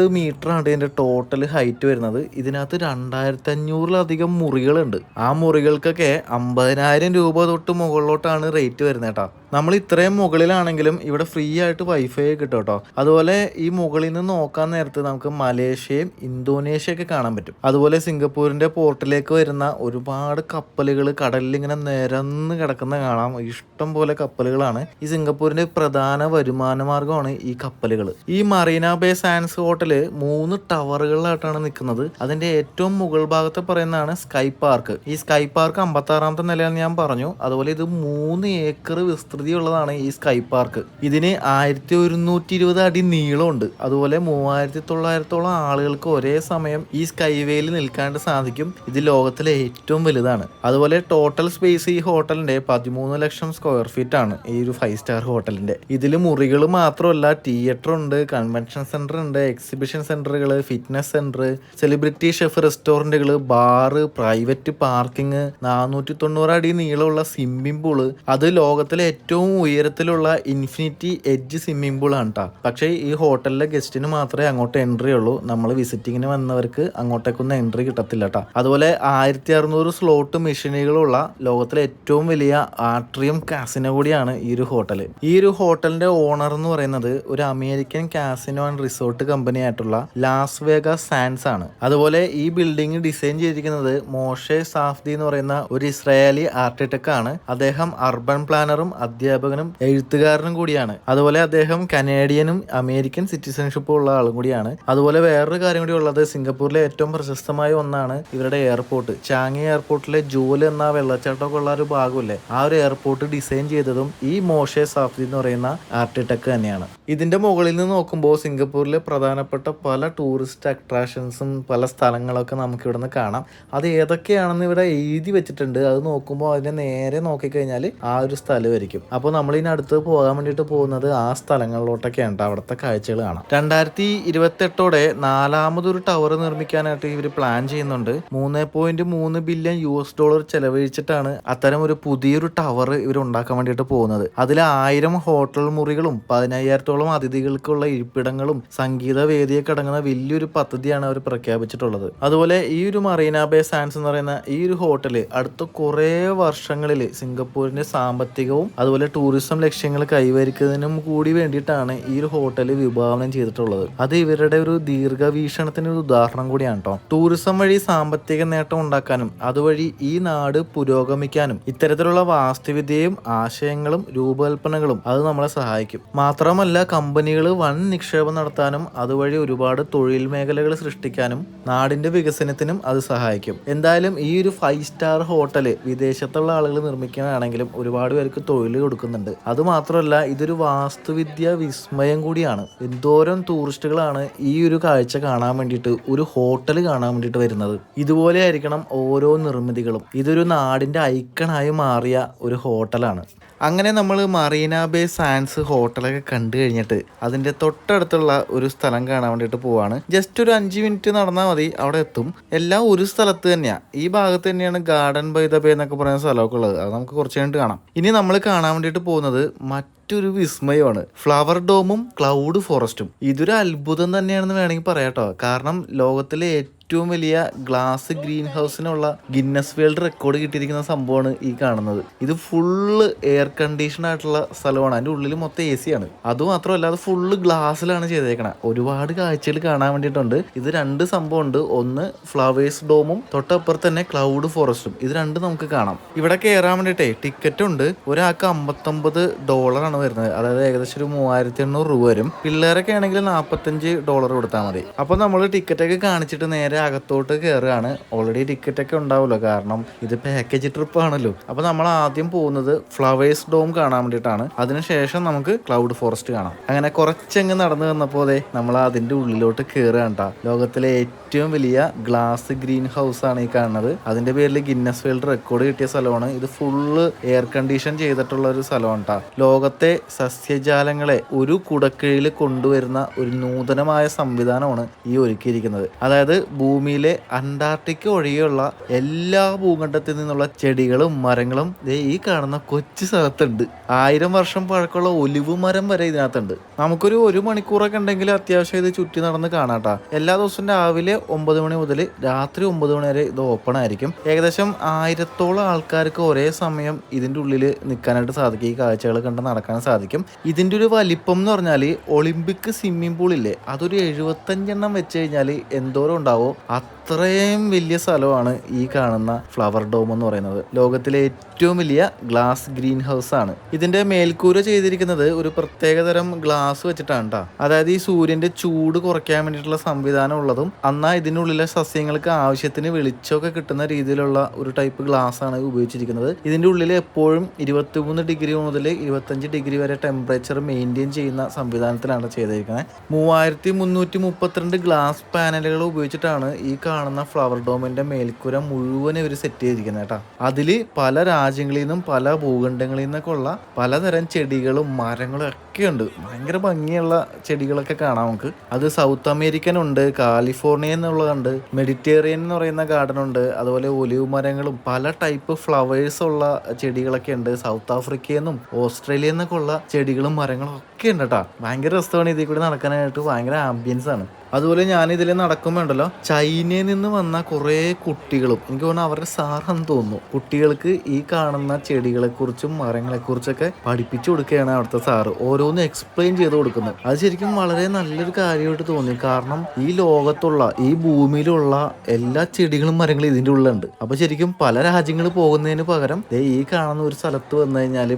മീറ്റർ ആണ് ഇതിന്റെ ടോട്ടൽ ഹൈറ്റ് വരുന്നത്. ഇതിനകത്ത് രണ്ടായിരത്തി അഞ്ഞൂറിലധികം മുറികളുണ്ട്. ആ മുറികൾക്കൊക്കെ അമ്പതിനായിരം രൂപ തൊട്ട് മുകളിലോട്ടാണ് റേറ്റ് വരുന്നത് കേട്ടോ. നമ്മൾ ഇത്രയും മുകളിലാണെങ്കിലും ഇവിടെ ഫ്രീ ആയിട്ട് വൈഫൈ കിട്ടും കേട്ടോ. അതുപോലെ ഈ മുകളിൽ നിന്ന് നോക്കാൻ നേരത്ത് നമുക്ക് മലേഷ്യയും ഇന്തോനേഷ്യയൊക്കെ കാണാൻ പറ്റും. അതുപോലെ സിംഗപ്പൂരിന്റെ പോർട്ടിലേക്ക് വരുന്ന ഒരുപാട് കപ്പലുകൾ കടലിൽ ഇങ്ങനെ നിരന്ന് കിടക്കുന്ന കാണാം. ഇഷ്ടം പോലെ കപ്പലുകളാണ്. ഈ സിംഗപ്പൂരിന്റെ പ്രധാന വരുമാന മാർഗമാണ് ഈ കപ്പലുകൾ. ഈ മറീന ബേ സാൻസ് ഹോട്ടൽ മൂന്ന് ടവറുകളിലായിട്ടാണ് നിൽക്കുന്നത്. അതിന്റെ ഏറ്റവും മുകൾ ഭാഗത്ത് പറയുന്നതാണ് സ്കൈ പാർക്ക് ഈ സ്കൈ പാർക്ക് അമ്പത്തി ആറാമത്തെ നിലയെന്ന് ഞാൻ പറഞ്ഞു. അതുപോലെ ഇത് മൂന്ന് ഏക്കർ വിസ്തൃതിയുള്ളതാണ് ഈ സ്കൈ പാർക്ക്. ഇതിന് ആയിരത്തി ഒരുന്നൂറ്റി ഇരുപത് അടി നീളമുണ്ട്. അതുപോലെ മൂവായിരത്തി തൊള്ളായിരത്തോളം ആളുകൾക്ക് ഒരേ സമയം ഈ സ്കൈവേയിൽ നിൽക്കാണ്ട് സാധിക്കും. ഇത് ലോകത്തിലെ ഏറ്റവും വലുതാണ്. അതുപോലെ ടോട്ടൽ സ്പേസ് ഈ ഹോട്ടലിന്റെ പതിമൂന്ന് ലക്ഷം സ്ക്വയർ ഫീറ്റ് ആണ് ഈ ഒരു ഫൈവ് സ്റ്റാർ ഹോട്ടലിന്റെ ഇതിൽ മുറികൾ മാത്രമല്ല തിയേറ്റർ ഉണ്ട് കൺവെൻഷൻ സെന്റർ ഉണ്ട് എക്സിബിഷൻ സെന്ററുകൾ ഫിറ്റ്നസ് സെന്റർ സെലിബ്രിറ്റി ഷെഫ് റെസ്റ്റോറന്റുകൾ ബാറ് പ്രൈവറ്റ് പാർക്കിംഗ് നാനൂറ്റി തൊണ്ണൂറ് അടി നീളമുള്ള സ്വിമ്മിംഗ് പൂൾ അത് ലോകത്തിലെ ഏറ്റവും ഉയരത്തിലുള്ള ഇൻഫിനിറ്റി എഡ്ജ് സ്വിമ്മിംഗ് പൂൾ ആണ് കേട്ടോ പക്ഷേ ഈ ഹോട്ടലിലെ ഗസ്റ്റിന് മാത്രമേ അങ്ങോട്ട് എൻട്രി ഉള്ളൂ. നമ്മൾ വിസിറ്റിങ്ങിന് വന്നവർക്ക് അങ്ങോട്ടേക്കൊന്നും എൻട്രി കിട്ടത്തില്ല കേട്ടോ അതുപോലെ ആയിരത്തി അറുന്നൂറ് സ്ലോട്ട് മെഷീനുകളുള്ള ലോകത്തിലെ ഏറ്റവും വലിയ ആട്രിയം കാസിനോ കൂടിയാണ് ഈ ഒരു ഹോട്ടൽ ഈ ഒരു ഹോട്ടലിന്റെ ഓണർ എന്ന് പറയുന്നത് ഒരു American casino and resort company ആയിട്ടുള്ള ലാസ് വേഗ സാൻസ് ആണ്. അതുപോലെ ഈ ബിൽഡിംഗ് ഡിസൈൻ ചെയ്തിരിക്കുന്നത് മോഷെ സാഫ്ദി എന്ന് പറയുന്ന ഒരു ഇസ്രായേലി ആർട്ടിടെക് ആണ്. അദ്ദേഹം അർബൻ പ്ലാനറും അധ്യാപകനും എഴുത്തുകാരനും കൂടിയാണ്. അതുപോലെ അദ്ദേഹം കനേഡിയനും അമേരിക്കൻ സിറ്റിസൺഷിപ്പും ഉള്ള ആളും കൂടിയാണ്. അതുപോലെ വേറൊരു കാര്യം കൂടി ഉള്ളത് സിംഗപ്പൂരിലെ ഏറ്റവും പ്രശസ്തമായ ഒന്നാണ് ഇവരുടെ എയർപോർട്ട്. ചാങ്ങി എയർപോർട്ടിലെ ജൂല എന്ന വെള്ളച്ചാട്ടമൊക്കെ ഉള്ള ഒരു ഭാഗമില്ലേ? ആ ഒരു എയർപോർട്ട് ഡിസൈൻ ചെയ്തതും ഈ മോഷെ സാഫ്തി എന്ന് പറയുന്ന ആർട്ടിടെക്ട് തന്നെയാണ്. ഇതിന്റെ മുകളിൽ നിന്ന് നോക്കുമ്പോൾ സിംഗപ്പൂരിലെ പ്രധാനപ്പെട്ട പല ടൂറിസ്റ്റ് അട്രാക്ഷൻസും പല സ്ഥലങ്ങളൊക്കെ നമുക്ക് ഇവിടെ നിന്ന് കാണാം. അത് ഏതൊക്കെയാണെന്ന് ഇവിടെ എഴുതി വെച്ചിട്ടുണ്ട്. അത് നോക്കുമ്പോൾ അതിനെ നേരെ നോക്കിക്കഴിഞ്ഞാൽ ആ ഒരു സ്ഥലമായിരിക്കും. അപ്പോൾ നമ്മൾ ഇതിന് അടുത്ത് പോകാൻ വേണ്ടിയിട്ട് പോകുന്നത് ആ സ്ഥലങ്ങളിലോട്ടൊക്കെയാണ് കേട്ടോ അവിടുത്തെ കാഴ്ചകൾ കാണാം. രണ്ടായിരത്തി ഇരുപത്തെട്ടോടെ നാലാമതൊരു ടവർ നിർമ്മിക്കാനായിട്ട് ഇവർ പ്ലാൻ ചെയ്യുന്നുണ്ട്. മൂന്ന് പോയിന്റ് മൂന്ന് ബില്യൺ യു എസ് ഡോളർ ചെലവഴിച്ചിട്ടാണ് അത്തരം ഒരു പുതിയൊരു ടവർ ഇവർ ഉണ്ടാക്കാൻ വേണ്ടിയിട്ട് പോകുന്നത്. അതിൽ ആയിരം ഹോട്ടൽ മുറികളും പതിനയ്യായിരത്തോളം അതിഥികൾക്കുള്ള ഇരിപ്പിടങ്ങളും സംഗീത വേദിയൊക്കെ അടങ്ങുന്ന വലിയൊരു പദ്ധതിയാണ് അവർ പ്രഖ്യാപിച്ചിട്ടുള്ളത്. അതുപോലെ ഈ ഒരു മറീന ബേ സാൻസ് എന്ന് പറയുന്ന ഈ ഒരു ഹോട്ടൽ അടുത്ത കുറേ വർഷങ്ങളിൽ സിംഗപ്പൂരിന്റെ സാമ്പത്തികവും അതുപോലെ ടൂറിസം ലക്ഷ്യങ്ങൾ കൈവരിക്കുന്നതിനും കൂടി വേണ്ടിയിട്ടാണ് ഈ ഒരു ഹോട്ടൽ വിഭാവനം ചെയ്തിട്ടുള്ളത്. അത് ഇവരുടെ ഒരു ദീർഘവീക്ഷണത്തിന് ഒരു ഉദാഹരണം കൂടിയാണ് കേട്ടോ ടൂറിസം വഴി സാമ്പത്തിക നേട്ടം ഉണ്ടാക്കാനും അതുവഴി ഈ നാട് പുരോഗമിക്കാനും ഇത്തരത്തിലുള്ള വാസ്തുവിദ്യയും ആശയങ്ങളും രൂപകൽപ്പനകളും അത് നമ്മളെ സഹായിക്കും. മാത്രമല്ല കമ്പനികൾ വൻ നിക്ഷേപം നടത്താനും അതുവഴി ഒരുപാട് തൊഴിൽ മേഖലകൾ സൃഷ്ടിക്കാനും നാടിന്റെ വികസനത്തിനും അത് സഹായിക്കും. എന്തായാലും ഈ ഒരു ഫൈവ് സ്റ്റാർ ഹോട്ടൽ വിദേശത്തുള്ള ആളുകൾ നിർമ്മിക്കുകയാണെങ്കിലും ഒരുപാട് പേർക്ക് തൊഴിൽ കൊടുക്കുന്നുണ്ട്. അത് മാത്രമല്ല ഇതൊരു വാസ്തുവിദ്യ വിസ്മയം കൂടിയാണ്. എന്തോരം ടൂറിസ്റ്റുകളാണ് ഈ ഒരു കാഴ്ച കാണാൻ വേണ്ടിയിട്ട് ഒരു ഹോട്ടൽ കാണാൻ വേണ്ടിയിട്ട് വരുന്നത്. ഇതുപോലെ ആയിരിക്കണം ഓരോ നിർമ്മിതികളും. ഇതൊരു നാടിന്റെ ഐക്കണായി മാറിയ ഒരു ഹോട്ടലാണ്. അങ്ങനെ നമ്മൾ മറീന ബേ സാൻസ് ഹോട്ടലൊക്കെ കണ്ടു കഴിഞ്ഞിട്ട് അതിന്റെ തൊട്ടടുത്തുള്ള ഒരു സ്ഥലം കാണാൻ വേണ്ടിയിട്ട് പോവാണ്. ജസ്റ്റ് ഒരു അഞ്ച് മിനിറ്റ് നടന്നാൽ മതി അവിടെ എത്തും. എല്ലാം ഒരു സ്ഥലത്ത് തന്നെയാണ് ഈ ഭാഗത്ത് തന്നെയാണ് ഗാർഡൻ ബൈ ദ ബേ എന്നൊക്കെ പറയുന്ന സ്ഥലമൊക്കെ ഉള്ളത്. അത് നമുക്ക് കുറച്ച് കഴിഞ്ഞിട്ട് കാണാം. ഇനി നമ്മൾ കാണാൻ വേണ്ടിയിട്ട് പോകുന്നത് മറ്റൊരു വിസ്മയമാണ്. Flower ഡോമും cloud ഫോറസ്റ്റും. ഇതൊരു അത്ഭുതം തന്നെയാണെന്ന് വേണമെങ്കിൽ പറയാട്ടോ കാരണം ലോകത്തിലെ ഏറ്റവും വലിയ ഗ്ലാസ് ഗ്രീൻ ഹൗസിനുള്ള ഗിന്നസ് വേൾഡ് റെക്കോർഡ് കിട്ടിയിരിക്കുന്ന സംഭവമാണ് ഈ കാണുന്നത്. ഇത് ഫുള്ള് എയർ കണ്ടീഷൻ ആയിട്ടുള്ള സ്ഥലമാണ്. അതിന്റെ ഉള്ളിൽ മൊത്തം എ സി ആണ്. അതുമാത്രമല്ല അത് ഫുള്ള് ഗ്ലാസ്സിലാണ് ചെയ്തേക്കണത് ഒരുപാട് കാഴ്ചകൾ കാണാൻ വേണ്ടിയിട്ടുണ്ട്. ഇത് രണ്ട് സംഭവം ഉണ്ട് ഒന്ന് ഫ്ലവേഴ്സ് ഡോമും തൊട്ടപ്പുറത്ത് തന്നെ ക്ലൗഡ് ഫോറസ്റ്റും ഇത് രണ്ട് നമുക്ക് കാണാം. ഇവിടെ കയറാൻ വേണ്ടിയിട്ടേ ടിക്കറ്റ് ഉണ്ട്. ഒരാൾക്ക് അമ്പത്തൊമ്പത് ഡോളറാണ് വരുന്നത്. അതായത് ഏകദേശം ഒരു മൂവായിരത്തി എണ്ണൂറ് രൂപ വരും. പിള്ളേരൊക്കെ ആണെങ്കിൽ നാൽപ്പത്തഞ്ച് ഡോളർ കൊടുത്താൽ മതി. അപ്പോൾ നമ്മൾ ടിക്കറ്റൊക്കെ കാണിച്ചിട്ട് നേരെ അകത്തോട്ട് കയറുകയാണ് ഓൾറെഡി ടിക്കറ്റ് ഒക്കെ ഉണ്ടാവുമല്ലോ. കാരണം ഇത് പാക്കേജ് ട്രിപ്പ് ആണല്ലോ. അപ്പോൾ നമ്മൾ ആദ്യം പോകുന്നത് ഫ്ലവേഴ്സ് ഡോം കാണാൻ വേണ്ടിയിട്ടാണ്. അതിനുശേഷം നമുക്ക് ക്ലൗഡ് ഫോറസ്റ്റ് കാണാം. അങ്ങനെ കുറച്ചങ്ങ് നടന്നു വന്നപ്പോൾ അതെ നമ്മൾ അതിന്റെ ഉള്ളിലോട്ട് കയറുകണ്ട. ലോകത്തിലെ ഏറ്റവും വലിയ ഗ്ലാസ് ഗ്രീൻ ഹൗസ് ആണ് ഈ കാണുന്നത്. അതിന്റെ പേരിൽ ഗിന്നസ് വേൾഡ് റെക്കോർഡ് കിട്ടിയ സ്ഥലമാണ്. ഇത് ഫുള്ള് എയർ കണ്ടീഷൻ ചെയ്തിട്ടുള്ള ഒരു സ്ഥലമാണ്. ലോകത്തെ സസ്യജാലങ്ങളെ ഒരു കുടക്കീഴിൽ കൊണ്ടുവരുന്ന ഒരു നൂതനമായ സംവിധാനമാണ് ഈ ഒരുക്കിയിരിക്കുന്നത്. അതായത് ഭൂമിയിലെ അന്റാർട്ടിക്ക ഒഴികെയുള്ള എല്ലാ ഭൂഖണ്ഡത്തിൽ നിന്നുള്ള ചെടികളും മരങ്ങളും ഈ കാണുന്ന കൊച്ചു സ്ഥലത്തുണ്ട്. ആയിരം വർഷം പഴക്കമുള്ള ഒലിവ് മരം വരെ ഇതിനകത്തുണ്ട്. നമുക്കൊരു ഒരു മണിക്കൂറൊക്കെ ഉണ്ടെങ്കിൽ അത്യാവശ്യം ഇത് ചുറ്റി നടന്ന് കാണാട്ടാ. എല്ലാ ദിവസവും രാവിലെ ഒമ്പത് മണി മുതൽ രാത്രി ഒമ്പത് മണി വരെ ഇത് ഓപ്പൺ ആയിരിക്കും. ഏകദേശം ആയിരത്തോളം ആൾക്കാർക്ക് ഒരേ സമയം ഇതിന്റെ ഉള്ളിൽ നിൽക്കാനായിട്ട് സാധിക്കും. ഈ കാഴ്ചകൾ കണ്ട് നടക്കാൻ സാധിക്കും. ഇതിന്റെ ഒരു വലിപ്പം എന്ന് പറഞ്ഞാൽ ഒളിമ്പിക് സ്വിമ്മിംഗ് പൂൾ ഇല്ലേ അതൊരു എഴുപത്തഞ്ചെണ്ണം വെച്ച് കഴിഞ്ഞാൽ എന്തോരം ഉണ്ടാവോ? 啊，അത്രയും വലിയ സ്ഥലമാണ് ഈ കാണുന്ന ഫ്ലവർ ഡോം എന്ന് പറയുന്നത്. ലോകത്തിലെ ഏറ്റവും വലിയ ഗ്ലാസ് ഗ്രീൻ ഹൗസ് ആണ്. ഇതിന്റെ മേൽക്കൂര ചെയ്തിരിക്കുന്നത് ഒരു പ്രത്യേകതരം ഗ്ലാസ് വെച്ചിട്ടാണ് കേട്ടോ അതായത് ഈ സൂര്യന്റെ ചൂട് കുറയ്ക്കാൻ വേണ്ടിയിട്ടുള്ള സംവിധാനം ഉള്ളതും എന്നാൽ ഇതിനുള്ളിലെ സസ്യങ്ങൾക്ക് ആവശ്യത്തിന് വെളിച്ചമൊക്കെ കിട്ടുന്ന രീതിയിലുള്ള ഒരു ടൈപ്പ് ഗ്ലാസ് ആണ് ഉപയോഗിച്ചിരിക്കുന്നത്. ഇതിന്റെ ഉള്ളിൽ എപ്പോഴും ഇരുപത്തിമൂന്ന് ഡിഗ്രി മുതൽ ഇരുപത്തഞ്ച് ഡിഗ്രി വരെ ടെമ്പറേച്ചർ മെയിന്റെയിൻ ചെയ്യുന്ന സംവിധാനത്തിലാണ് ചെയ്തിരിക്കുന്നത്. മൂവായിരത്തി മുന്നൂറ്റി മുപ്പത്തിരണ്ട് ഗ്ലാസ് പാനലുകൾ ഉപയോഗിച്ചിട്ടാണ് ഈ കാണുന്ന ഫ്ലവർ ഡോമിന്റെ മേൽക്കൂര മുഴുവൻ ഇവർ സെറ്റ് ചെയ്തിരിക്കുന്നത് കേട്ടോ. അതിൽ പല രാജ്യങ്ങളിൽ നിന്നും പല ഭൂഖണ്ഡങ്ങളിൽ നിന്നൊക്കെ ഉള്ള പലതരം ചെടികളും മരങ്ങളും ഒക്കെ ഉണ്ട്. ഭയങ്കര ഭംഗിയുള്ള ചെടികളൊക്കെ കാണാം നമുക്ക്. അത് സൗത്ത് അമേരിക്കൻ ഉണ്ട് കാലിഫോർണിയ എന്നുള്ളതുണ്ട് മെഡിറ്റേറിയൻ എന്ന് പറയുന്ന ഗാർഡൻ ഉണ്ട് അതുപോലെ ഒലിവ് മരങ്ങളും പല ടൈപ്പ് ഫ്ലവേഴ്സ് ഉള്ള ചെടികളൊക്കെ ഉണ്ട്. സൗത്ത് ആഫ്രിക്കയിൽ നിന്നും ഓസ്ട്രേലിയയിൽ ഉള്ള ചെടികളും മരങ്ങളും ഒക്കെ ഉണ്ട് കേട്ടോ. ഭയങ്കര രസമാണ് ഇതിൽ കൂടി നടക്കാനായിട്ട്. ഭയങ്കര ആംബിയൻസ് ആണ്. അതുപോലെ ഞാൻ ഇതിൽ നടക്കുമ്പോണ്ടല്ലോ ചൈനയിൽ നിന്ന് വന്ന കുറേ കുട്ടികളും എനിക്ക് തോന്നുന്നു അവരുടെ സാറാന്ന് തോന്നുന്നു കുട്ടികൾക്ക് ഈ കാണുന്ന ചെടികളെ കുറിച്ചും മരങ്ങളെ കുറിച്ചൊക്കെ പഠിപ്പിച്ചു കൊടുക്കുകയാണ് അവിടുത്തെ സാറ്. ഓരോ ഓരോന്ന് എക്സ്പ്ലെയിൻ ചെയ്ത് കൊടുക്കുന്നത്. അത് ശരിക്കും വളരെ നല്ലൊരു കാര്യമായിട്ട് തോന്നി. കാരണം ഈ ലോകത്തുള്ള ഈ ഭൂമിയിലുള്ള എല്ലാ ചെടികളും മരങ്ങളും ഇതിന്റെ ഉള്ളുണ്ട് അപ്പൊ ശരിക്കും പല രാജ്യങ്ങൾ പോകുന്നതിന് പകരം ഈ കാണുന്ന ഒരു സ്ഥലത്ത് വന്നു കഴിഞ്ഞാൽ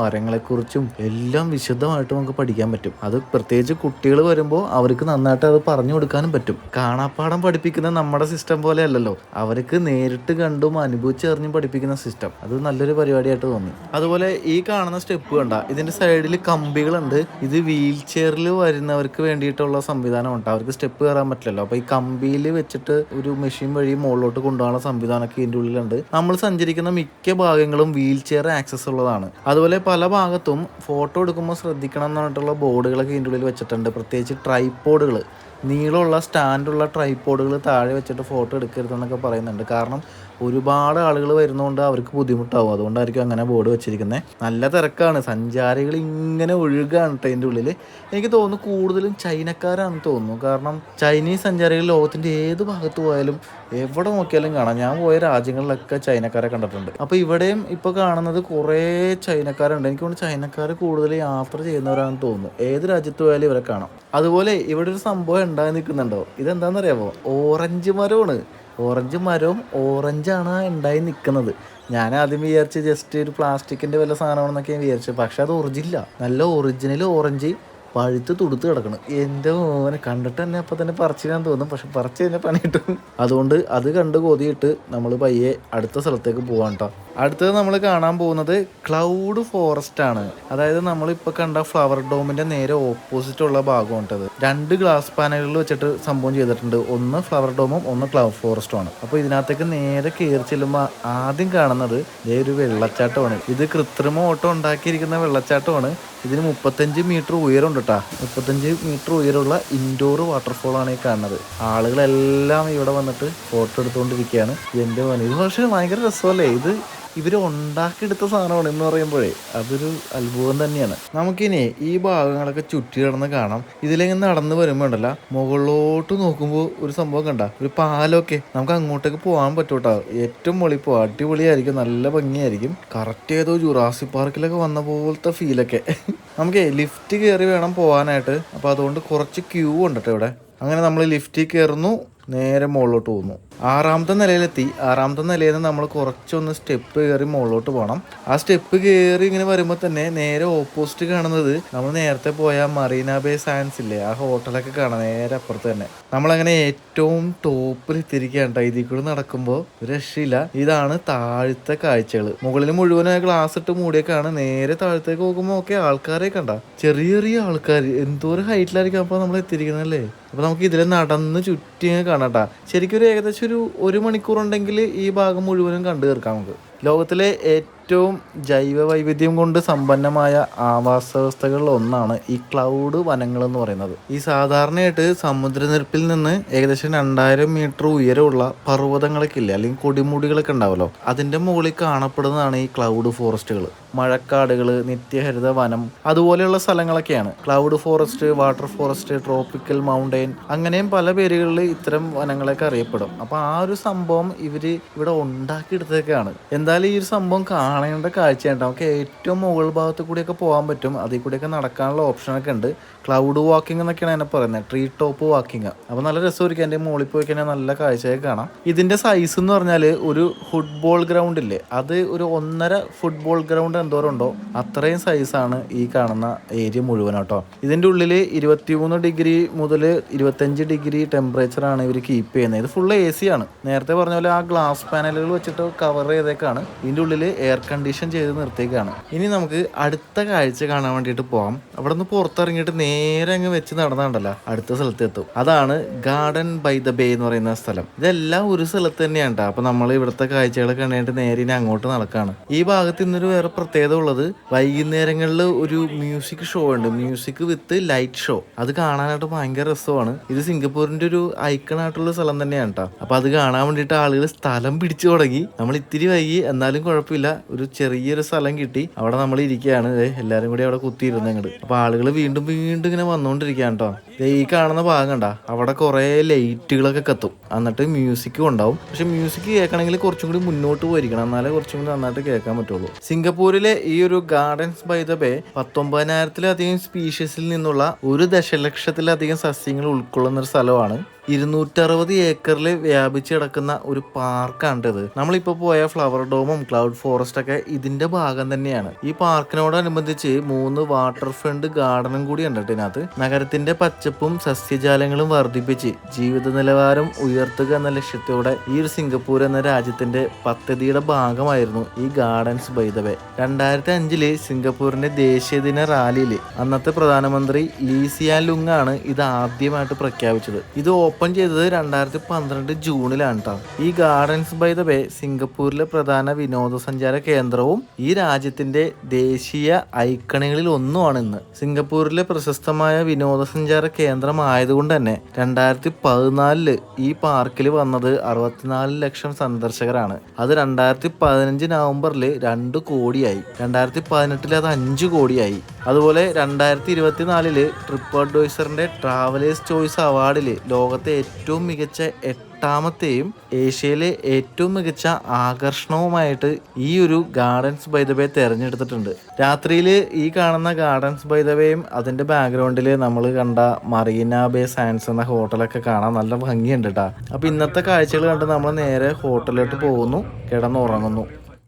മരങ്ങളെ കുറിച്ചും എല്ലാം വിശദമായിട്ട് നമുക്ക് പഠിക്കാൻ പറ്റും. അത് പ്രത്യേകിച്ച് കുട്ടികൾ വരുമ്പോൾ അവർക്ക് നന്നായിട്ട് അത് പറഞ്ഞു കൊടുക്കാനും പറ്റും. കാണാപ്പാടം പഠിപ്പിക്കുന്ന നമ്മുടെ സിസ്റ്റം പോലെ അല്ലല്ലോ അവർക്ക് നേരിട്ട് കണ്ടും അനുഭവിച്ചറിഞ്ഞും പഠിപ്പിക്കുന്ന സിസ്റ്റം അത് നല്ലൊരു പരിപാടിയായിട്ട് തോന്നി. അതുപോലെ ഈ കാണുന്ന സ്റ്റെപ്പ് കണ്ട ഇതിന്റെ സൈഡിൽ കമ്പികളുണ്ട്. ഇത് വീൽ ചെയറിൽ വരുന്നവർക്ക് വേണ്ടിയിട്ടുള്ള സംവിധാനമുണ്ട്. അവർക്ക് സ്റ്റെപ്പ് കയറാൻ പറ്റില്ലല്ലോ. അപ്പൊ ഈ കമ്പിയിൽ വെച്ചിട്ട് ഒരു മെഷീൻ വഴി മുകളിലോട്ട് കൊണ്ടുപോകാനുള്ള സംവിധാനമൊക്കെ ഇതിന്റെ ഉള്ളിലുണ്ട്. നമ്മൾ സഞ്ചരിക്കുന്ന മിക്ക ഭാഗങ്ങളും വീൽ ചെയർ ആക്സസ് ഉള്ളതാണ്. അതുപോലെ പല ഭാഗത്തും ഫോട്ടോ എടുക്കുമ്പോൾ ശ്രദ്ധിക്കണം എന്ന് പറഞ്ഞിട്ടുള്ള ബോർഡുകളൊക്കെ ഇതിന്റെ ഉള്ളിൽ വെച്ചിട്ടുണ്ട്. പ്രത്യേകിച്ച് ട്രൈപ്പോഡുകൾ നീളമുള്ള സ്റ്റാൻഡുള്ള ട്രൈപ്പോഡുകൾ താഴെ വെച്ചിട്ട് ഫോട്ടോ എടുക്കരുതെന്നൊക്കെ പറയുന്നുണ്ട്. കാരണം ഒരുപാട് ആളുകൾ വരുന്നതുകൊണ്ട് അവർക്ക് ബുദ്ധിമുട്ടാവും. അതുകൊണ്ടായിരിക്കും അങ്ങനെ ബോർഡ് വെച്ചിരിക്കുന്നത് നല്ല തിരക്കാണ്. സഞ്ചാരികൾ ഇങ്ങനെ ഒഴുകാണ് ട്രെയിനിന്റെ ഉള്ളിൽ എനിക്ക് തോന്നുന്നു കൂടുതലും ചൈനക്കാരാണെന്ന് തോന്നുന്നു. കാരണം ചൈനീസ് സഞ്ചാരികൾ ലോകത്തിന്റെ ഏത് ഭാഗത്ത് പോയാലും എവിടെ നോക്കിയാലും കാണാം. ഞാൻ പോയ രാജ്യങ്ങളിലൊക്കെ ചൈനക്കാരെ കണ്ടിട്ടുണ്ട്. അപ്പോൾ ഇവിടെയും ഇപ്പോൾ കാണുന്നത് കുറേ ചൈനക്കാരുണ്ട്. എനിക്ക് തോന്നുന്നു ചൈനക്കാർ കൂടുതൽ യാത്ര ചെയ്യുന്നവരാണെന്ന് തോന്നുന്നു. ഏത് രാജ്യത്ത് പോയാലും ഇവരെ കാണാം. അതുപോലെ ഇവിടെ ഒരു സംഭവം ഉണ്ടായി നിൽക്കുന്നുണ്ടോ? ഇതെന്താണെന്നറിയാമോ ഓറഞ്ച് മരമാണ്. ഓറഞ്ച് മരവും ഓറഞ്ചാണ് ഉണ്ടായി നിൽക്കുന്നത്. ഞാൻ ആദ്യം വിചാരിച്ച് ജസ്റ്റ് ഒരു പ്ലാസ്റ്റിക്കിന്റെ വല്ല സാധനമാണെന്നൊക്കെ വിചാരിച്ചു. പക്ഷെ അത് ഒറിജിനില്ല നല്ല ഒറിജിനൽ ഓറഞ്ച് പഴുത്ത് തുടുത്ത് കിടക്കണം. എന്റെ മോനെ കണ്ടിട്ട് തന്നെ അപ്പം തന്നെ പറിച്ചിടാൻ തോന്നും. പക്ഷെ പറിച്ച് തന്നെ പണി കിട്ടും അതുകൊണ്ട് അത് കണ്ട് കൊതിയിട്ട് നമ്മൾ പയ്യെ അടുത്ത സ്ഥലത്തേക്ക് പോകാൻ കേട്ടോ അടുത്തത് നമ്മൾ കാണാൻ പോകുന്നത് ക്ലൗഡ് ഫോറസ്റ്റ് ആണ്. അതായത് നമ്മളിപ്പോൾ കണ്ട ഫ്ലവർ ഡോമിന്റെ നേരെ ഓപ്പോസിറ്റ് ഉള്ള ഭാഗമാണിട്ടത് രണ്ട് ഗ്ലാസ് പാനലുകൾ വെച്ചിട്ട് സംഭവം ചെയ്തിട്ടുണ്ട്. ഒന്ന് ഫ്ലവർ ഡോമും ഒന്ന് ക്ലൗഡ് ഫോറസ്റ്റും ആണ്. അപ്പോൾ ഇതിനകത്തേക്ക് നേരെ കയറി ചെല്ലുമ്പോൾ ആദ്യം കാണുന്നത് ഇതേ ഒരു വെള്ളച്ചാട്ടമാണ്. ഇത് കൃത്രിമ ഓട്ടം ഉണ്ടാക്കിയിരിക്കുന്ന വെള്ളച്ചാട്ടമാണ്. ഇതിന് മുപ്പത്തഞ്ച് മീറ്റർ ഉയരമുണ്ട് കേട്ടോ മുപ്പത്തഞ്ച് മീറ്റർ ഉയരമുള്ള ഇൻഡോർ വാട്ടർഫോൾ ആണ് ഈ കാണുന്നത്. ആളുകളെല്ലാം ഇവിടെ വന്നിട്ട് ഫോട്ടോ എടുത്തുകൊണ്ടിരിക്കുകയാണ്. എന്റെ മോനെ. ഇത് പക്ഷേ ഭയങ്കര രസമല്ലേ? ഇത് ഇവർ ഉണ്ടാക്കിയെടുത്ത സാധനമാണ് എന്ന് പറയുമ്പോഴേ അതൊരു അത്ഭുതം തന്നെയാണ്. നമുക്കിനി ഈ ഭാഗങ്ങളൊക്കെ ചുറ്റി കിടന്ന് കാണാം. ഇതിലെങ്ങനെ നടന്ന് വരുമ്പോൾ ഉണ്ടല്ല മുകളിലോട്ട് നോക്കുമ്പോൾ ഒരു സംഭവം കണ്ട ഒരു പാലമൊക്കെ നമുക്ക് അങ്ങോട്ടേക്ക് പോകാൻ പറ്റൂട്ടോ. ഏറ്റവും പൊളി പോവാം അടിപൊളിയായിരിക്കും നല്ല ഭംഗിയായിരിക്കും. കറക്റ്റ് ഏതോ ജുറാസി പാർക്കിലൊക്കെ വന്ന പോലത്തെ ഫീലൊക്കെ നമുക്ക് ലിഫ്റ്റ് കയറി വേണം പോകാനായിട്ട് അപ്പോൾ അതുകൊണ്ട് കുറച്ച് ക്യൂ ഉണ്ട് ഇവിടെ. അങ്ങനെ നമ്മൾ ലിഫ്റ്റിൽ കയറുന്നു നേരെ മുകളിലോട്ട് പോകുന്നു. ആറാമത്തെ നിലയിലെത്തി. ആറാമത്തെ നിലയിൽ നിന്ന് നമ്മൾ കുറച്ചൊന്ന് സ്റ്റെപ്പ് കയറി മുകളിലോട്ട് പോകണം ആ സ്റ്റെപ്പ് കയറി ഇങ്ങനെ വരുമ്പോൾ തന്നെ നേരെ ഓപ്പോസിറ്റ് കാണുന്നത് നമ്മൾ നേരത്തെ പോയ മറീന ബേ സയൻസ് ഇല്ലേ? ആ ഹോട്ടലൊക്കെ കാണാം നേരെ അപ്പുറത്ത് തന്നെ. നമ്മളങ്ങനെ ഏറ്റവും ടോപ്പിൽ എത്തിയിരിക്കുകയാണ് കേട്ടോ. ഇതിൽ കൂടെ നടക്കുമ്പോൾ രക്ഷയില്ല. ഇതാണ് താഴത്തെ കാഴ്ചകൾ മുകളിൽ മുഴുവനായി ഗ്ലാസ് ഇട്ട് മൂടിയൊക്കെയാണ്. നേരെ താഴത്തേക്ക് നോക്കുമ്പോൾ ഒക്കെ ആൾക്കാരെ കണ്ട. ചെറിയ ചെറിയ ആൾക്കാർ എന്തോരം ഹൈറ്റിലായിരിക്കും അപ്പോൾ നമ്മൾ എത്തിയിരിക്കുന്നല്ലേ അപ്പോൾ നമുക്ക് ഇതിൽ നടന്ന് ചുറ്റി കാണാം ശരിക്കും ഒരു ഏകദേശം ഒരു ഒരു മണിക്കൂർ ഉണ്ടെങ്കിൽ ഈ ഭാഗം മുഴുവനും കണ്ടു തീർക്കാം നമുക്ക്. ലോകത്തിലെ ഏറ്റവും ജൈവ വൈവിധ്യം കൊണ്ട് സമ്പന്നമായ ആവാസ വ്യവസ്ഥകളിൽ ഒന്നാണ് ഈ ക്ലൗഡ് വനങ്ങൾ എന്ന് പറയുന്നത്. ഈ സാധാരണയായിട്ട് സമുദ്രനിരപ്പിൽ നിന്ന് ഏകദേശം രണ്ടായിരം മീറ്റർ ഉയരമുള്ള പർവതങ്ങളൊക്കെ ഇല്ലേ അല്ലെങ്കിൽ കൊടിമുടികളൊക്കെ ഉണ്ടാവുമല്ലോ അതിന്റെ മുകളിൽ കാണപ്പെടുന്നതാണ് ഈ ക്ലൗഡ് ഫോറസ്റ്റുകൾ. മഴക്കാടുകൾ നിത്യഹരിത വനം അതുപോലെയുള്ള സ്ഥലങ്ങളൊക്കെയാണ്. Cloud forest water forest tropical mountain അങ്ങനെയും പല പേരുകളിൽ ഇത്തരം വനങ്ങളൊക്കെ അറിയപ്പെടും. അപ്പോൾ ആ ഒരു സംഭവം ഇവർ ഇവിടെ ഉണ്ടാക്കിയെടുത്തേക്കാണ് എന്തായാലും ഈ ഒരു സംഭവം കാണേണ്ട കാഴ്ചയാണ് നമുക്ക് ഏറ്റവും മുകൾ ഭാഗത്ത് കൂടിയൊക്കെ പോകാൻ പറ്റും. അതിൽ കൂടിയൊക്കെ നടക്കാനുള്ള ഓപ്ഷനൊക്കെ ഉണ്ട്. ക്ലൗഡ് വാക്കിംഗ് എന്നൊക്കെയാണ് എന്നെ പറയുന്നത്. ട്രീ ടോപ്പ് വാക്കിംഗ് അപ്പോൾ നല്ല രസമായിരിക്കും. എന്റെ മുകളിൽ പോയി കഴിഞ്ഞാൽ നല്ല കാഴ്ചയൊക്കെ കാണാം. ഇതിന്റെ സൈസ് എന്ന് പറഞ്ഞാൽ ഒരു ഫുട്ബോൾ ഗ്രൗണ്ട് ഇല്ലേ? അത് ഒരു ഒന്നര ഫുട്ബോൾ ഗ്രൗണ്ട് എന്തോരം ഉണ്ടോ അത്രയും സൈസാണ് ഈ കാണുന്ന ഏരിയ മുഴുവൻ കേട്ടോ. ഇതിന്റെ ഉള്ളിൽ ഇരുപത്തിമൂന്ന് ഡിഗ്രി മുതൽ ഇരുപത്തഞ്ച് ഡിഗ്രി ടെമ്പറേച്ചർ ആണ് ഇവർ കീപ്പ് ചെയ്യുന്നത്. ഇത് ഫുൾ എ സി ആണ്. നേരത്തെ പറഞ്ഞ പോലെ ആ ഗ്ലാസ് പാനലുകൾ വെച്ചിട്ട് കവർ ചെയ്തേക്കാണ്. ഇതിന്റെ ഉള്ളിൽ എയർ കണ്ടീഷൻ ചെയ്ത് നിർത്തിയേക്കാണ്. ഇനി നമുക്ക് അടുത്ത കാഴ്ച കാണാൻ വേണ്ടിയിട്ട് പോകാം അവിടെ നിന്ന് പുറത്തിറങ്ങിയിട്ട് നേരെ അങ്ങ് വെച്ച് നടന്നാണ്ടല്ലോ. അടുത്ത സ്ഥലത്ത് എത്തും. അതാണ് ഗാർഡൻ ബൈ ദ ബേ എന്ന് പറയുന്ന സ്ഥലം. ഇതെല്ലാം ഒരു സ്ഥലത്ത് തന്നെയാണ് അപ്പൊ നമ്മൾ ഇവിടുത്തെ കാഴ്ചകളൊക്കെ കണ്ടിട്ട് നേരെ ഇനി അങ്ങോട്ട് നടക്കാണ്. ഈ ഭാഗത്ത് ഇന്നൊരു വേറെ പ്രത്യേകത ഉള്ളത് വൈകുന്നേരങ്ങളിൽ ഒരു മ്യൂസിക് ഷോ ഉണ്ട്. മ്യൂസിക് വിത്ത് ലൈറ്റ് ഷോ അത് കാണാനായിട്ട് ഭയങ്കര രസമാണ്. ഇത് സിംഗപ്പൂരിന്റെ ഒരു ഐക്കൺ ആയിട്ടുള്ള സ്ഥലം തന്നെയാണ് കേട്ടോ അപ്പൊ അത് കാണാൻ വേണ്ടിയിട്ട് ആളുകൾ സ്ഥലം പിടിച്ചു തുടങ്ങി. നമ്മൾ ഇത്തിരി വൈകി എന്നാലും കുഴപ്പമില്ല. ഒരു ചെറിയൊരു സ്ഥലം കിട്ടി. അവിടെ നമ്മൾ ഇരിക്കുകയാണ്. എല്ലാവരും കൂടി അവിടെ കുത്തിയിരുന്നു അങ്ങോട്ട് അപ്പൊ ആളുകൾ വീണ്ടും വീണ്ടും ഇങ്ങനെ വന്നുകൊണ്ടിരിക്കുകയാണ് കേട്ടോ ഈ കാണുന്ന ഭാഗം കണ്ട അവിടെ കുറേ ലൈറ്റുകളൊക്കെ കത്തും. എന്നിട്ട് മ്യൂസിക്കും ഉണ്ടാവും. പക്ഷെ മ്യൂസിക് കേൾക്കണമെങ്കിൽ കുറച്ചും കൂടി മുന്നോട്ട് പോയിരിക്കണം. എന്നാലേ കുറച്ചും കൂടി നന്നായിട്ട് കേൾക്കാൻ പറ്റുള്ളൂ. സിംഗപ്പൂരിലെ ഈ ഒരു ഗാർഡൻസ് ബൈ ദ ബേ പത്തൊമ്പതിനായിരത്തിലധികം സ്പീഷീസിൽ നിന്നുള്ള ഒരു ദശലക്ഷത്തിലധികം സസ്യങ്ങൾ ഉൾക്കൊള്ളുന്ന ഒരു സ്ഥലമാണ്. ഇരുന്നൂറ്ററുപത് ഏക്കറിൽ വ്യാപിച്ച് കിടക്കുന്ന ഒരു പാർക്കാണ് ഇത് നമ്മളിപ്പോൾ പോയ ഫ്ലവർ ഡോമും ക്ലൗഡ് ഫോറസ്റ്റ് ഒക്കെ ഇതിന്റെ ഭാഗം തന്നെയാണ്. ഈ പാർക്കിനോടനുബന്ധിച്ച് മൂന്ന് വാട്ടർ ഫ്രണ്ട് ഗാർഡനും കൂടി ഉണ്ട് ഇതിനകത്ത്. നഗരത്തിന്റെ പച്ചപ്പും സസ്യജാലങ്ങളും വർദ്ധിപ്പിച്ച് ജീവിത നിലവാരം ഉയർത്തുക എന്ന ലക്ഷ്യത്തോടെ ഈ ഒരു സിംഗപ്പൂർ എന്ന രാജ്യത്തിന്റെ പദ്ധതിയുടെ ഭാഗമായിരുന്നു ഈ ഗാർഡൻസ് ബൈതവേ രണ്ടായിരത്തി അഞ്ചിൽ സിംഗപ്പൂരിന്റെ ദേശീയദിന റാലിയിൽ അന്നത്തെ പ്രധാനമന്ത്രി ലീസിയ ലുങ് ആണ് ഇത് ആദ്യമായിട്ട് പ്രഖ്യാപിച്ചത്. ഇത് ഓപ്പൺ ചെയ്തത് രണ്ടായിരത്തി പന്ത്രണ്ട് ജൂണിലാണ് കേട്ടോ ഈ ഗാർഡൻസ് ബൈ ദ വേ സിംഗപ്പൂരിലെ പ്രധാന വിനോദസഞ്ചാര കേന്ദ്രവും ഈ രാജ്യത്തിന്റെ ദേശീയ ഐക്കണുകളിൽ ഒന്നുമാണ് ഇന്ന്. സിംഗപ്പൂരിലെ പ്രശസ്തമായ വിനോദസഞ്ചാര കേന്ദ്രമായതുകൊണ്ട് തന്നെ രണ്ടായിരത്തി പതിനാലിൽ ഈ പാർക്കിൽ വന്നത് അറുപത്തിനാല് ലക്ഷം സന്ദർശകരാണ്. അത് രണ്ടായിരത്തി പതിനഞ്ച് നവംബറിൽ രണ്ട് കോടിയായി. രണ്ടായിരത്തി പതിനെട്ടിൽ അത് അഞ്ച് കോടിയായി. അതുപോലെ രണ്ടായിരത്തി ഇരുപത്തി നാലിൽ ട്രിപ്പ് അഡ്വൈസറിന്റെ ട്രാവലേഴ്സ് ചോയ്സ് അവാർഡിൽ ലോകത്തെ ഏറ്റവും മികച്ച എട്ടാമത്തെയും ഏഷ്യയിലെ ഏറ്റവും മികച്ച ആകർഷണവുമായിട്ട് ഈ ഒരു ഗാർഡൻസ് ബൈ ദ വേ തിരഞ്ഞെടുത്തിട്ടുണ്ട്. രാത്രിയിൽ ഈ കാണുന്ന ഗാർഡൻസ് ബൈ ദ വേയും അതിന്റെ ബാക്ക്ഗ്രൗണ്ടിൽ നമ്മൾ കണ്ട മറീന ബേ സയൻസ് എന്ന ഹോട്ടലൊക്കെ കാണാൻ നല്ല ഭംഗിയുണ്ട് കേട്ടോ അപ്പൊ ഇന്നത്തെ കാഴ്ചകൾ കണ്ട് നമ്മൾ നേരെ ഹോട്ടലിലോട്ട് പോകുന്നു. കിടന്നുറങ്ങുന്നു.